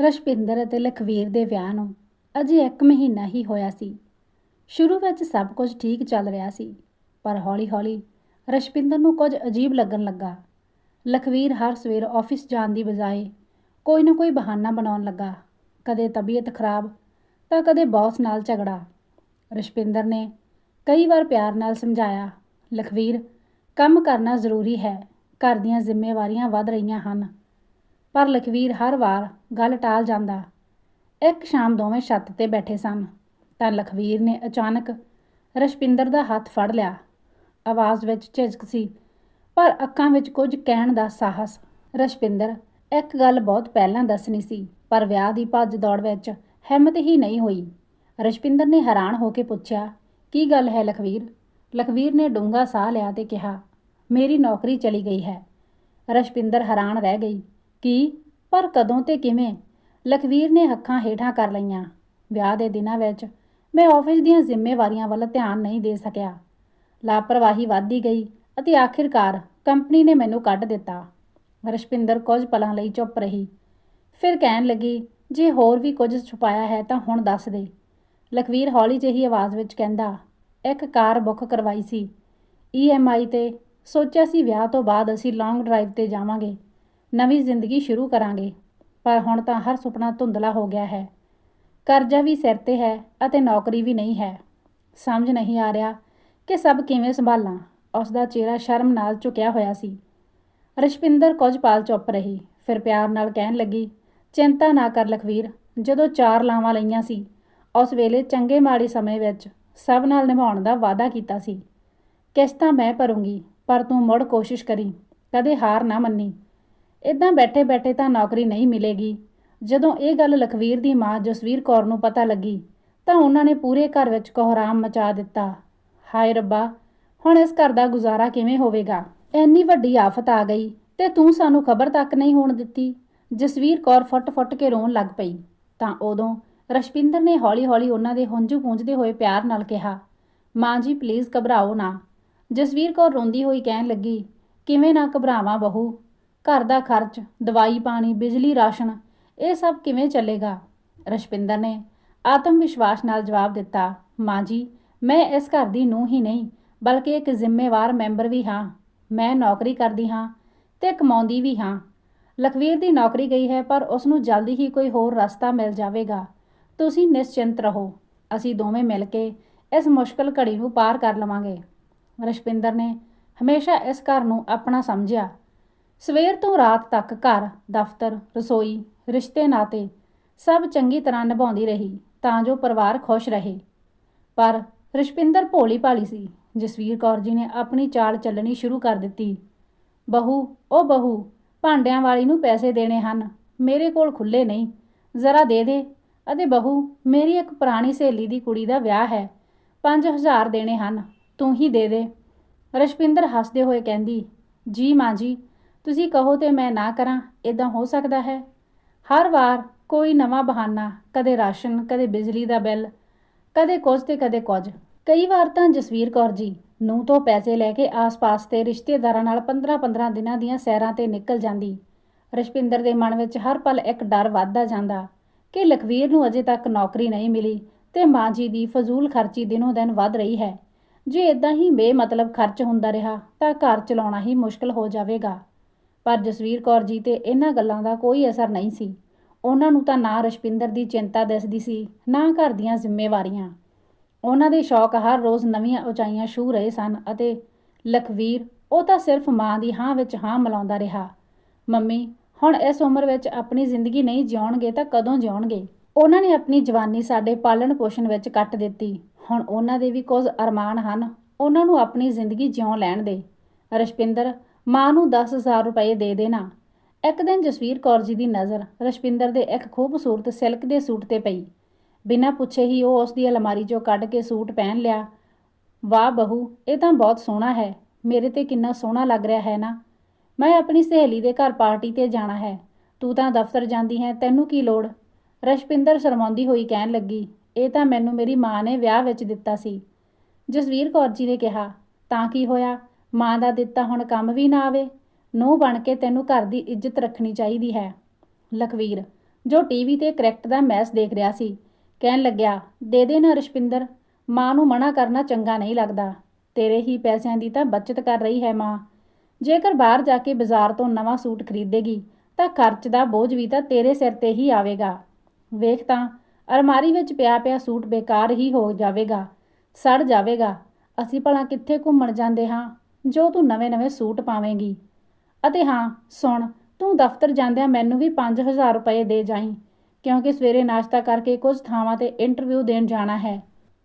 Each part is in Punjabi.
ਰਸ਼ਪਿੰਦਰ ਅਤੇ ਲਖਵੀਰ ਦੇ ਵਿਆਹ ਨੂੰ ਅਜੇ 1 ਮਹੀਨਾ ਹੀ ਹੋਇਆ ਸੀ। ਸ਼ੁਰੂ ਵਿੱਚ ਸਭ ਕੁਝ ਠੀਕ ਚੱਲ ਰਿਹਾ ਸੀ, ਪਰ ਹੌਲੀ-ਹੌਲੀ ਰਸ਼ਪਿੰਦਰ ਨੂੰ ਕੁਝ ਅਜੀਬ ਲੱਗਣ ਲੱਗਾ। ਲਖਵੀਰ ਹਰ ਸਵੇਰ ਆਫਿਸ ਜਾਣ ਦੀ ਬਜਾਏ ਕੋਈ ਨਾ ਕੋਈ ਬਹਾਨਾ ਬਣਾਉਣ ਲੱਗਾ। ਕਦੇ ਤਬੀਅਤ ਖਰਾਬ, ਤਾਂ ਕਦੇ ਬੌਸ ਨਾਲ ਝਗੜਾ। ਰਸ਼ਪਿੰਦਰ ਨੇ ਕਈ ਵਾਰ ਪਿਆਰ ਨਾਲ ਸਮਝਾਇਆ, ਲਖਵੀਰ, ਕੰਮ ਕਰਨਾ ਜ਼ਰੂਰੀ ਹੈ, ਘਰ ਦੀਆਂ ਜ਼ਿੰਮੇਵਾਰੀਆਂ ਵੱਧ ਰਹੀਆਂ ਹਨ। ਪਰ ਲਖਵੀਰ ਹਰ ਵਾਰ ਗੱਲ ਟਾਲ ਜਾਂਦਾ। ਇੱਕ ਸ਼ਾਮ ਦੋਵੇਂ ਛੱਤ ਤੇ ਬੈਠੇ ਸਨ। ਤਾਂ ਲਖਵੀਰ ਨੇ ਅਚਾਨਕ ਰਸ਼ਪਿੰਦਰ ਦਾ ਹੱਥ ਫੜ ਲਿਆ। ਆਵਾਜ਼ ਵਿੱਚ ਝਿਜਕ ਸੀ, ਪਰ ਅੱਖਾਂ ਵਿੱਚ ਕੁਝ ਕਹਿਣ ਦਾ ਸਾਹਸ। ਰਸ਼ਪਿੰਦਰ ਇੱਕ ਗੱਲ ਬਹੁਤ ਪਹਿਲਾਂ ਦੱਸਣੀ ਸੀ, ਪਰ ਵਿਆਹ ਦੀ ਭੱਜ ਦੌੜ ਵਿੱਚ ਹਿੰਮਤ ਹੀ ਨਹੀਂ ਹੋਈ। ਰਸ਼ਪਿੰਦਰ ਨੇ ਹੈਰਾਨ ਹੋ ਕੇ ਪੁੱਛਿਆ, ਕੀ ਗੱਲ ਹੈ ਲਖਵੀਰ? ਲਖਵੀਰ ਨੇ ਡੂੰਘਾ ਸਾਹ ਲਿਆ ਤੇ ਕਿਹਾ, ਮੇਰੀ ਨੌਕਰੀ ਚਲੀ ਗਈ ਹੈ। ਰਸ਼ਪਿੰਦਰ ਹੈਰਾਨ ਰਹਿ ਗਈ। ਕੀ, ਪਰ ਕਦੋਂ ਤੇ ਕਿਵੇਂ? ਲਖਵੀਰ ਨੇ ਅੱਖਾਂ ਹੇਠਾਂ ਕਰ ਲਈਆਂ। ਵਿਆਹ ਦੇ ਦਿਨਾਂ ਵਿੱਚ ਮੈਂ ਆਫਿਸ ਦੀਆਂ ਜ਼ਿੰਮੇਵਾਰੀਆਂ ਵੱਲ ਧਿਆਨ ਨਹੀਂ ਦੇ ਸਕਿਆ। ਲਾਪਰਵਾਹੀ ਵੱਧਦੀ ਗਈ ਅਤੇ ਆਖਿਰਕਾਰ ਕੰਪਨੀ ਨੇ ਮੈਨੂੰ ਕੱਢ ਦਿੱਤਾ। ਰਸ਼ਪਿੰਦਰ ਕੁਝ ਪਲਾਂ ਲਈ ਚੁੱਪ ਰਹੀ। ਫਿਰ ਕਹਿਣ ਲੱਗੀ, ਜੇ ਹੋਰ ਵੀ ਕੁਝ ਛੁਪਾਇਆ ਹੈ ਤਾਂ ਹੁਣ ਦੱਸ ਦੇ। ਲਖਵੀਰ ਹੌਲੀ ਜਿਹੀ ਆਵਾਜ਼ ਵਿੱਚ ਕਹਿੰਦਾ, ਇੱਕ ਕਾਰ ਬੁੱਕ ਕਰਵਾਈ ਸੀ। ਈਐਮਆਈ ਤੇ ਸੋਚਿਆ ਸੀ ਵਿਆਹ ਤੋਂ ਬਾਅਦ ਅਸੀਂ ਲੌਂਗ ਡਰਾਈਵ ਤੇ ਜਾਵਾਂਗੇ। ਨਵੀਂ ਜ਼ਿੰਦਗੀ ਸ਼ੁਰੂ ਕਰਾਂਗੇ। ਪਰ ਹੁਣ ਤਾਂ ਹਰ ਸੁਪਨਾ ਧੁੰਦਲਾ ਹੋ ਗਿਆ ਹੈ। ਕਰਜ਼ਾ ਵੀ ਸਿਰ ਤੇ ਹੈ ਅਤੇ ਨੌਕਰੀ ਵੀ ਨਹੀਂ ਹੈ। ਸਮਝ ਨਹੀਂ ਆ ਰਿਹਾ ਕਿ ਸਭ ਕਿਵੇਂ ਸੰਭਾਲਾਂ। ਉਸ ਦਾ ਚਿਹਰਾ ਸ਼ਰਮ ਨਾਲ ਝੁਕਿਆ ਹੋਇਆ ਸੀ। ਰਸ਼ਪਿੰਦਰ ਕੁਝ ਪਾਲ ਚੁੱਪ ਰਹੀ। ਫਿਰ ਪਿਆਰ ਨਾਲ ਕਹਿਣ ਲੱਗੀ, ਚਿੰਤਾ ਨਾ ਕਰ ਲਖਵੀਰ। ਜਦੋਂ ਚਾਰ ਲਾਵਾਂ ਲਈਆਂ ਸੀ, ਉਸ ਵੇਲੇ ਚੰਗੇ ਮਾੜੇ ਸਮੇਂ ਵਿੱਚ ਸਭ ਨਾਲ ਨਿਭਾਉਣ ਦਾ ਵਾਅਦਾ ਕੀਤਾ ਸੀ। ਕਿਸ਼ਤਾਂ ਮੈਂ ਭਰੂੰਗੀ, ਪਰ ਤੂੰ ਮੁੜ ਕੋਸ਼ਿਸ਼ ਕਰੀ। ਕਦੇ ਹਾਰ ਨਾ ਮੰਨੀ। ਇਦਾਂ ਬੈਠੇ ਬੈਠੇ ਤਾਂ ਨੌਕਰੀ ਨਹੀਂ ਮਿਲੇਗੀ। ਜਦੋਂ ਇਹ ਗੱਲ ਲਖਵੀਰ ਦੀ ਮਾਂ ਜਸਵੀਰ ਕੌਰ ਨੂੰ ਪਤਾ ਲੱਗੀ, ਤਾਂ ਉਹਨਾਂ ਨੇ ਪੂਰੇ ਘਰ ਵਿੱਚ ਕੋਹਰਾਮ ਮਚਾ ਦਿੱਤਾ। ਹਾਏ ਰੱਬਾ, ਹੁਣ ਇਸ ਘਰ ਦਾ ਗੁਜ਼ਾਰਾ ਕਿਵੇਂ ਹੋਵੇਗਾ? ਇੰਨੀ ਵੱਡੀ ਆਫਤ ਆ ਗਈ ਤੇ ਤੂੰ ਸਾਨੂੰ ਖਬਰ ਤੱਕ ਨਹੀਂ ਹੋਣ ਦਿੱਤੀ। ਜਸਵੀਰ ਕੌਰ ਫੁੱਟ-ਫੁੱਟ ਕੇ ਰੋਣ ਲੱਗ ਪਈ। ਤਾਂ ਉਦੋਂ ਰਸ਼ਪਿੰਦਰ ਨੇ ਹੌਲੀ-ਹੌਲੀ ਉਹਨਾਂ ਦੇ ਹੰਝੂ ਪੂੰਝਦੇ ਹੋਏ ਪਿਆਰ ਨਾਲ ਕਿਹਾ, ਮਾਂ ਜੀ ਪਲੀਜ਼ ਘਬਰਾਓ ਨਾ। ਜਸਵੀਰ ਕੌਰ ਰੋਂਦੀ ਹੋਈ ਕਹਿਣ ਲੱਗੀ, ਕਿਵੇਂ ਨਾ ਘਬਰਾਵਾਂ ਬਹੂ? ਘਰ ਦਾ ਖਰਚ, ਦਵਾਈ ਪਾਣੀ, ਬਿਜਲੀ, ਰਾਸ਼ਨ, ਇਹ ਸਭ ਕਿਵੇਂ ਚੱਲੇਗਾ? ਰਸ਼ਪਿੰਦਰ ਨੇ ਆਤਮ ਵਿਸ਼ਵਾਸ ਨਾਲ ਜਵਾਬ ਦਿੱਤਾ, ਮਾਂ ਜੀ, ਮੈਂ ਇਸ ਘਰ ਦੀ ਨੂੰਹ ਹੀ ਨਹੀਂ, ਬਲਕਿ ਇੱਕ ਜ਼ਿੰਮੇਵਾਰ ਮੈਂਬਰ ਵੀ ਹਾਂ। ਮੈਂ ਨੌਕਰੀ ਕਰਦੀ ਹਾਂ ਤੇ ਕਮਾਉਂਦੀ ਵੀ ਹਾਂ। ਲਖਵੀਰ ਦੀ ਨੌਕਰੀ ਗਈ ਹੈ, ਪਰ ਉਸ ਨੂੰ ਜਲਦੀ ਹੀ ਕੋਈ ਹੋਰ ਰਸਤਾ ਮਿਲ ਜਾਵੇਗਾ। ਤੁਸੀਂ ਨਿਸ਼ਚਿੰਤ ਰਹੋ। ਅਸੀਂ ਦੋਵੇਂ ਮਿਲ ਕੇ ਇਸ ਮੁਸ਼ਕਲ ਘੜੀ ਨੂੰ ਪਾਰ ਕਰ ਲਵਾਂਗੇ। ਰਸ਼ਪਿੰਦਰ ਨੇ ਹਮੇਸ਼ਾ ਇਸ ਘਰ ਨੂੰ ਆਪਣਾ ਸਮਝਿਆ। ਸਵੇਰ ਤੋਂ ਰਾਤ ਤੱਕ ਘਰ, ਦਫ਼ਤਰ, ਰਸੋਈ, ਰਿਸ਼ਤੇ, ਨਾਤੇ ਸਭ ਚੰਗੀ ਤਰ੍ਹਾਂ ਨਿਭਾਉਂਦੀ ਰਹੀ ਤਾਂ ਜੋ ਪਰਿਵਾਰ ਖੁਸ਼ ਰਹੇ। ਪਰ ਰਸ਼ਪਿੰਦਰ ਭੋਲੀ ਭਾਲੀ ਸੀ। ਜਸਵੀਰ ਕੌਰ ਜੀ ਨੇ ਆਪਣੀ ਚਾਲ ਚੱਲਣੀ ਸ਼ੁਰੂ ਕਰ ਦਿੱਤੀ। ਬਹੂ, ਉਹ ਬਹੂ, ਭਾਂਡਿਆਂ ਵਾਲੀ ਨੂੰ ਪੈਸੇ ਦੇਣੇ ਹਨ। ਮੇਰੇ ਕੋਲ ਖੁੱਲੇ ਨਹੀਂ। ਜ਼ਰਾ ਦੇ ਦੇ। ਅਤੇ ਬਹੂ, ਮੇਰੀ ਇੱਕ ਪੁਰਾਣੀ ਸਹੇਲੀ ਦੀ ਕੁੜੀ ਦਾ ਵਿਆਹ ਹੈ। 5000 ਦੇਣੇ ਹਨ। ਤੂੰ ਹੀ ਦੇ ਦੇ। ਰਸ਼ਪਿੰਦਰ ਹੱਸਦੇ ਹੋਏ ਕਹਿੰਦੀ, ਜੀ ਮਾਂ ਜੀ ਤੁਸੀਂ ਕਹੋ ਤੇ ਮੈਂ ਨਾ ਕਰਾਂ ਇਦਾਂ ਹੋ ਸਕਦਾ ਹੈ। ਹਰ ਵਾਰ ਕੋਈ ਨਵਾਂ ਬਹਾਨਾ, ਕਦੇ ਰਾਸ਼ਨ, ਕਦੇ ਬਿਜਲੀ ਦਾ ਬਿੱਲ, ਕਦੇ ਕੁਝ ਤੇ ਕਦੇ ਕੁਝ। ਕਈ ਵਾਰ ਤਾਂ ਜਸਵੀਰ ਕੌਰ ਜੀ ਨੂੰ ਤੋਂ ਪੈਸੇ ਲੈ ਕੇ ਆਸ-ਪਾਸ ਤੇ ਰਿਸ਼ਤੇਦਾਰਾਂ ਨਾਲ 15-15 ਦਿਨਾਂ ਦੀਆਂ ਸੈਰਾਂ ਤੇ ਨਿਕਲ ਜਾਂਦੀ। ਰਸ਼ਪਿੰਦਰ ਦੇ ਮਨ ਵਿੱਚ ਹਰ ਪਲ ਇੱਕ ਡਰ ਵੱਧਦਾ ਜਾਂਦਾ ਕਿ ਲਖਵੀਰ ਨੂੰ ਅਜੇ ਤੱਕ ਨੌਕਰੀ ਨਹੀਂ ਮਿਲੀ ਤੇ ਮਾਂ ਜੀ ਦੀ ਫਜ਼ੂਲ ਖਰਚੀ ਦਿਨੋਂ ਦਿਨ ਵੱਧ ਰਹੀ ਹੈ। ਜੇ ਇਦਾਂ ਹੀ ਬੇਮਤਲਬ ਖਰਚ ਹੁੰਦਾ ਰਿਹਾ ਤਾਂ ਘਰ ਚਲਾਉਣਾ ਹੀ ਮੁਸ਼ਕਲ ਹੋ ਜਾਵੇਗਾ। ਪਰ ਜਸਵੀਰ ਕੌਰ ਜੀ ਤੇ ਇਹਨਾਂ ਗੱਲਾਂ ਦਾ ਕੋਈ ਅਸਰ ਨਹੀਂ ਸੀ। ਉਹਨਾਂ ਨੂੰ ਤਾਂ ਨਾ ਰਸ਼ਪਿੰਦਰ ਦੀ ਚਿੰਤਾ ਦਿਸਦੀ ਸੀ, ਨਾ ਘਰ ਦੀਆਂ ਜ਼ਿੰਮੇਵਾਰੀਆਂ। ਉਹਨਾਂ ਦੇ ਸ਼ੌਕ ਹਰ ਰੋਜ਼ ਨਵੀਆਂ ਉਚਾਈਆਂ ਛੂ ਰਹੇ ਸਨ ਅਤੇ ਲਖਵੀਰ, ਉਹ ਤਾਂ ਸਿਰਫ ਮਾਂ ਦੀ ਹਾਂ ਵਿੱਚ ਹਾਂ ਮਿਲਾਉਂਦਾ ਰਿਹਾ। ਮੰਮੀ, ਹੁਣ ਇਸ ਉਮਰ ਵਿੱਚ ਆਪਣੀ ਜ਼ਿੰਦਗੀ ਨਹੀਂ ਜਿਉਣਗੇ ਤਾਂ ਕਦੋਂ ਜਿਉਣਗੇ? ਉਹਨਾਂ ਨੇ ਆਪਣੀ ਜਵਾਨੀ ਸਾਡੇ ਪਾਲਣ ਪੋਸ਼ਣ ਵਿੱਚ ਕੱਟ ਦਿੱਤੀ। ਹੁਣ ਉਹਨਾਂ ਦੇ ਵੀ ਕੁਝ ਅਰਮਾਨ ਹਨ। ਉਹਨਾਂ ਨੂੰ ਆਪਣੀ ਜ਼ਿੰਦਗੀ ਜਿਉਣ ਲੈਣ ਦੇ। ਰਸ਼ਪਿੰਦਰ ਮਾਂ ਨੂੰ 10000 ਰੁਪਏ ਦੇ ਦੇਣਾ। ਇੱਕ ਦਿਨ ਜਸਵੀਰ ਕੌਰ ਜੀ ਦੀ ਨਜ਼ਰ ਰਸ਼ਪਿੰਦਰ ਦੇ ਇੱਕ ਖੂਬਸੂਰਤ ਸਿਲਕ ਦੇ ਸੂਟ ਤੇ ਪਈ। ਬਿਨਾਂ ਪੁੱਛੇ ਹੀ ਉਹ ਉਸ ਦੀ ਅਲਮਾਰੀ 'ਚੋਂ ਕੱਢ ਕੇ ਸੂਟ ਪਹਿਨ ਲਿਆ। ਵਾਹ ਬਹੂ, ਇਹ ਤਾਂ ਬਹੁਤ ਸੋਹਣਾ ਹੈ। ਮੇਰੇ ਤੇ ਕਿੰਨਾ ਸੋਹਣਾ ਲੱਗ ਰਿਹਾ ਹੈ ਨਾ। ਮੈਂ ਆਪਣੀ ਸਹੇਲੀ ਦੇ ਘਰ ਪਾਰਟੀ ਤੇ ਜਾਣਾ ਹੈ। ਤੂੰ ਤਾਂ ਦਫ਼ਤਰ ਜਾਂਦੀ ਹੈ, ਤੈਨੂੰ ਕੀ ਲੋੜ? ਰਸ਼ਪਿੰਦਰ ਸ਼ਰਮਾਉਂਦੀ ਹੋਈ ਕਹਿਣ ਲੱਗੀ। ਇਹ ਤਾਂ ਮੈਨੂੰ ਮੇਰੀ ਮਾਂ ਨੇ ਵਿਆਹ ਵਿੱਚ ਦਿੱਤਾ ਸੀ। ਜਸਵੀਰ ਕੌਰ ਜੀ ਨੇ ਕਿਹਾ, ਤਾਂ ਕੀ ਹੋਇਆ? ਮਾਂ ਦਾ ਦਿੱਤਾ ਹੁਣ ਕੰਮ ਵੀ ਨਾ ਆਵੇ, ਨੂੰਹ ਬਣ ਕੇ ਤੈਨੂੰ ਘਰ ਦੀ ਇੱਜ਼ਤ ਰੱਖਣੀ ਚਾਹੀਦੀ ਹੈ। ਲਖਵੀਰ, ਜੋ ਟੀਵੀ ਤੇ ਕ੍ਰਿਕਟ ਦਾ ਮੈਚ ਦੇਖ ਰਿਹਾ ਸੀ, ਕਹਿਣ ਲੱਗਿਆ, ਦੇ ਦੇ ਨਾ ਰਸ਼ਪਿੰਦਰ, ਮਾਂ ਨੂੰ ਮਨਾ ਕਰਨਾ ਚੰਗਾ ਨਹੀਂ ਲੱਗਦਾ। ਤੇਰੇ ਹੀ ਪੈਸਿਆਂ ਦੀ ਤਾਂ ਬਚਤ ਕਰ ਰਹੀ ਹੈ ਮਾਂ। ਜੇਕਰ ਬਾਹਰ ਜਾ ਕੇ ਬਾਜ਼ਾਰ ਤੋਂ ਨਵਾਂ ਸੂਟ ਖਰੀਦੇਗੀ, ਤਾਂ ਖਰਚ ਦਾ ਬੋਝ ਵੀ ਤਾਂ ਤੇਰੇ ਸਿਰ ਤੇ ਹੀ ਆਵੇਗਾ। ਵੇਖ ਤਾਂ, ਅਲਮਾਰੀ ਵਿੱਚ ਪਿਆ ਪਿਆ ਸੂਟ ਬੇਕਾਰ ਹੀ ਹੋ ਜਾਵੇਗਾ, ਸੜ ਜਾਵੇਗਾ। ਅਸੀਂ ਭਲਾ ਕਿੱਥੇ ਘੁੰਮਣ ਜਾਂਦੇ ਹਾਂ? ਜੋ ਤੂੰ ਨਵੇਂ-ਨਵੇਂ ਸੂਟ ਪਾਵੇਂਗੀ। ਅਤੇ ਹਾਂ, ਸੁਣ, ਤੂੰ ਦਫ਼ਤਰ ਜਾਂਦਿਆਂ ਮੈਨੂੰ ਵੀ 5000 ਰੁਪਏ ਦੇ ਜਾਈਂ, ਕਿਉਂਕਿ ਸਵੇਰੇ ਨਾਸ਼ਤਾ ਕਰਕੇ ਕੁਝ ਥਾਵਾਂ ਤੇ ਇੰਟਰਵਿਊ ਦੇਣ ਜਾਣਾ ਹੈ।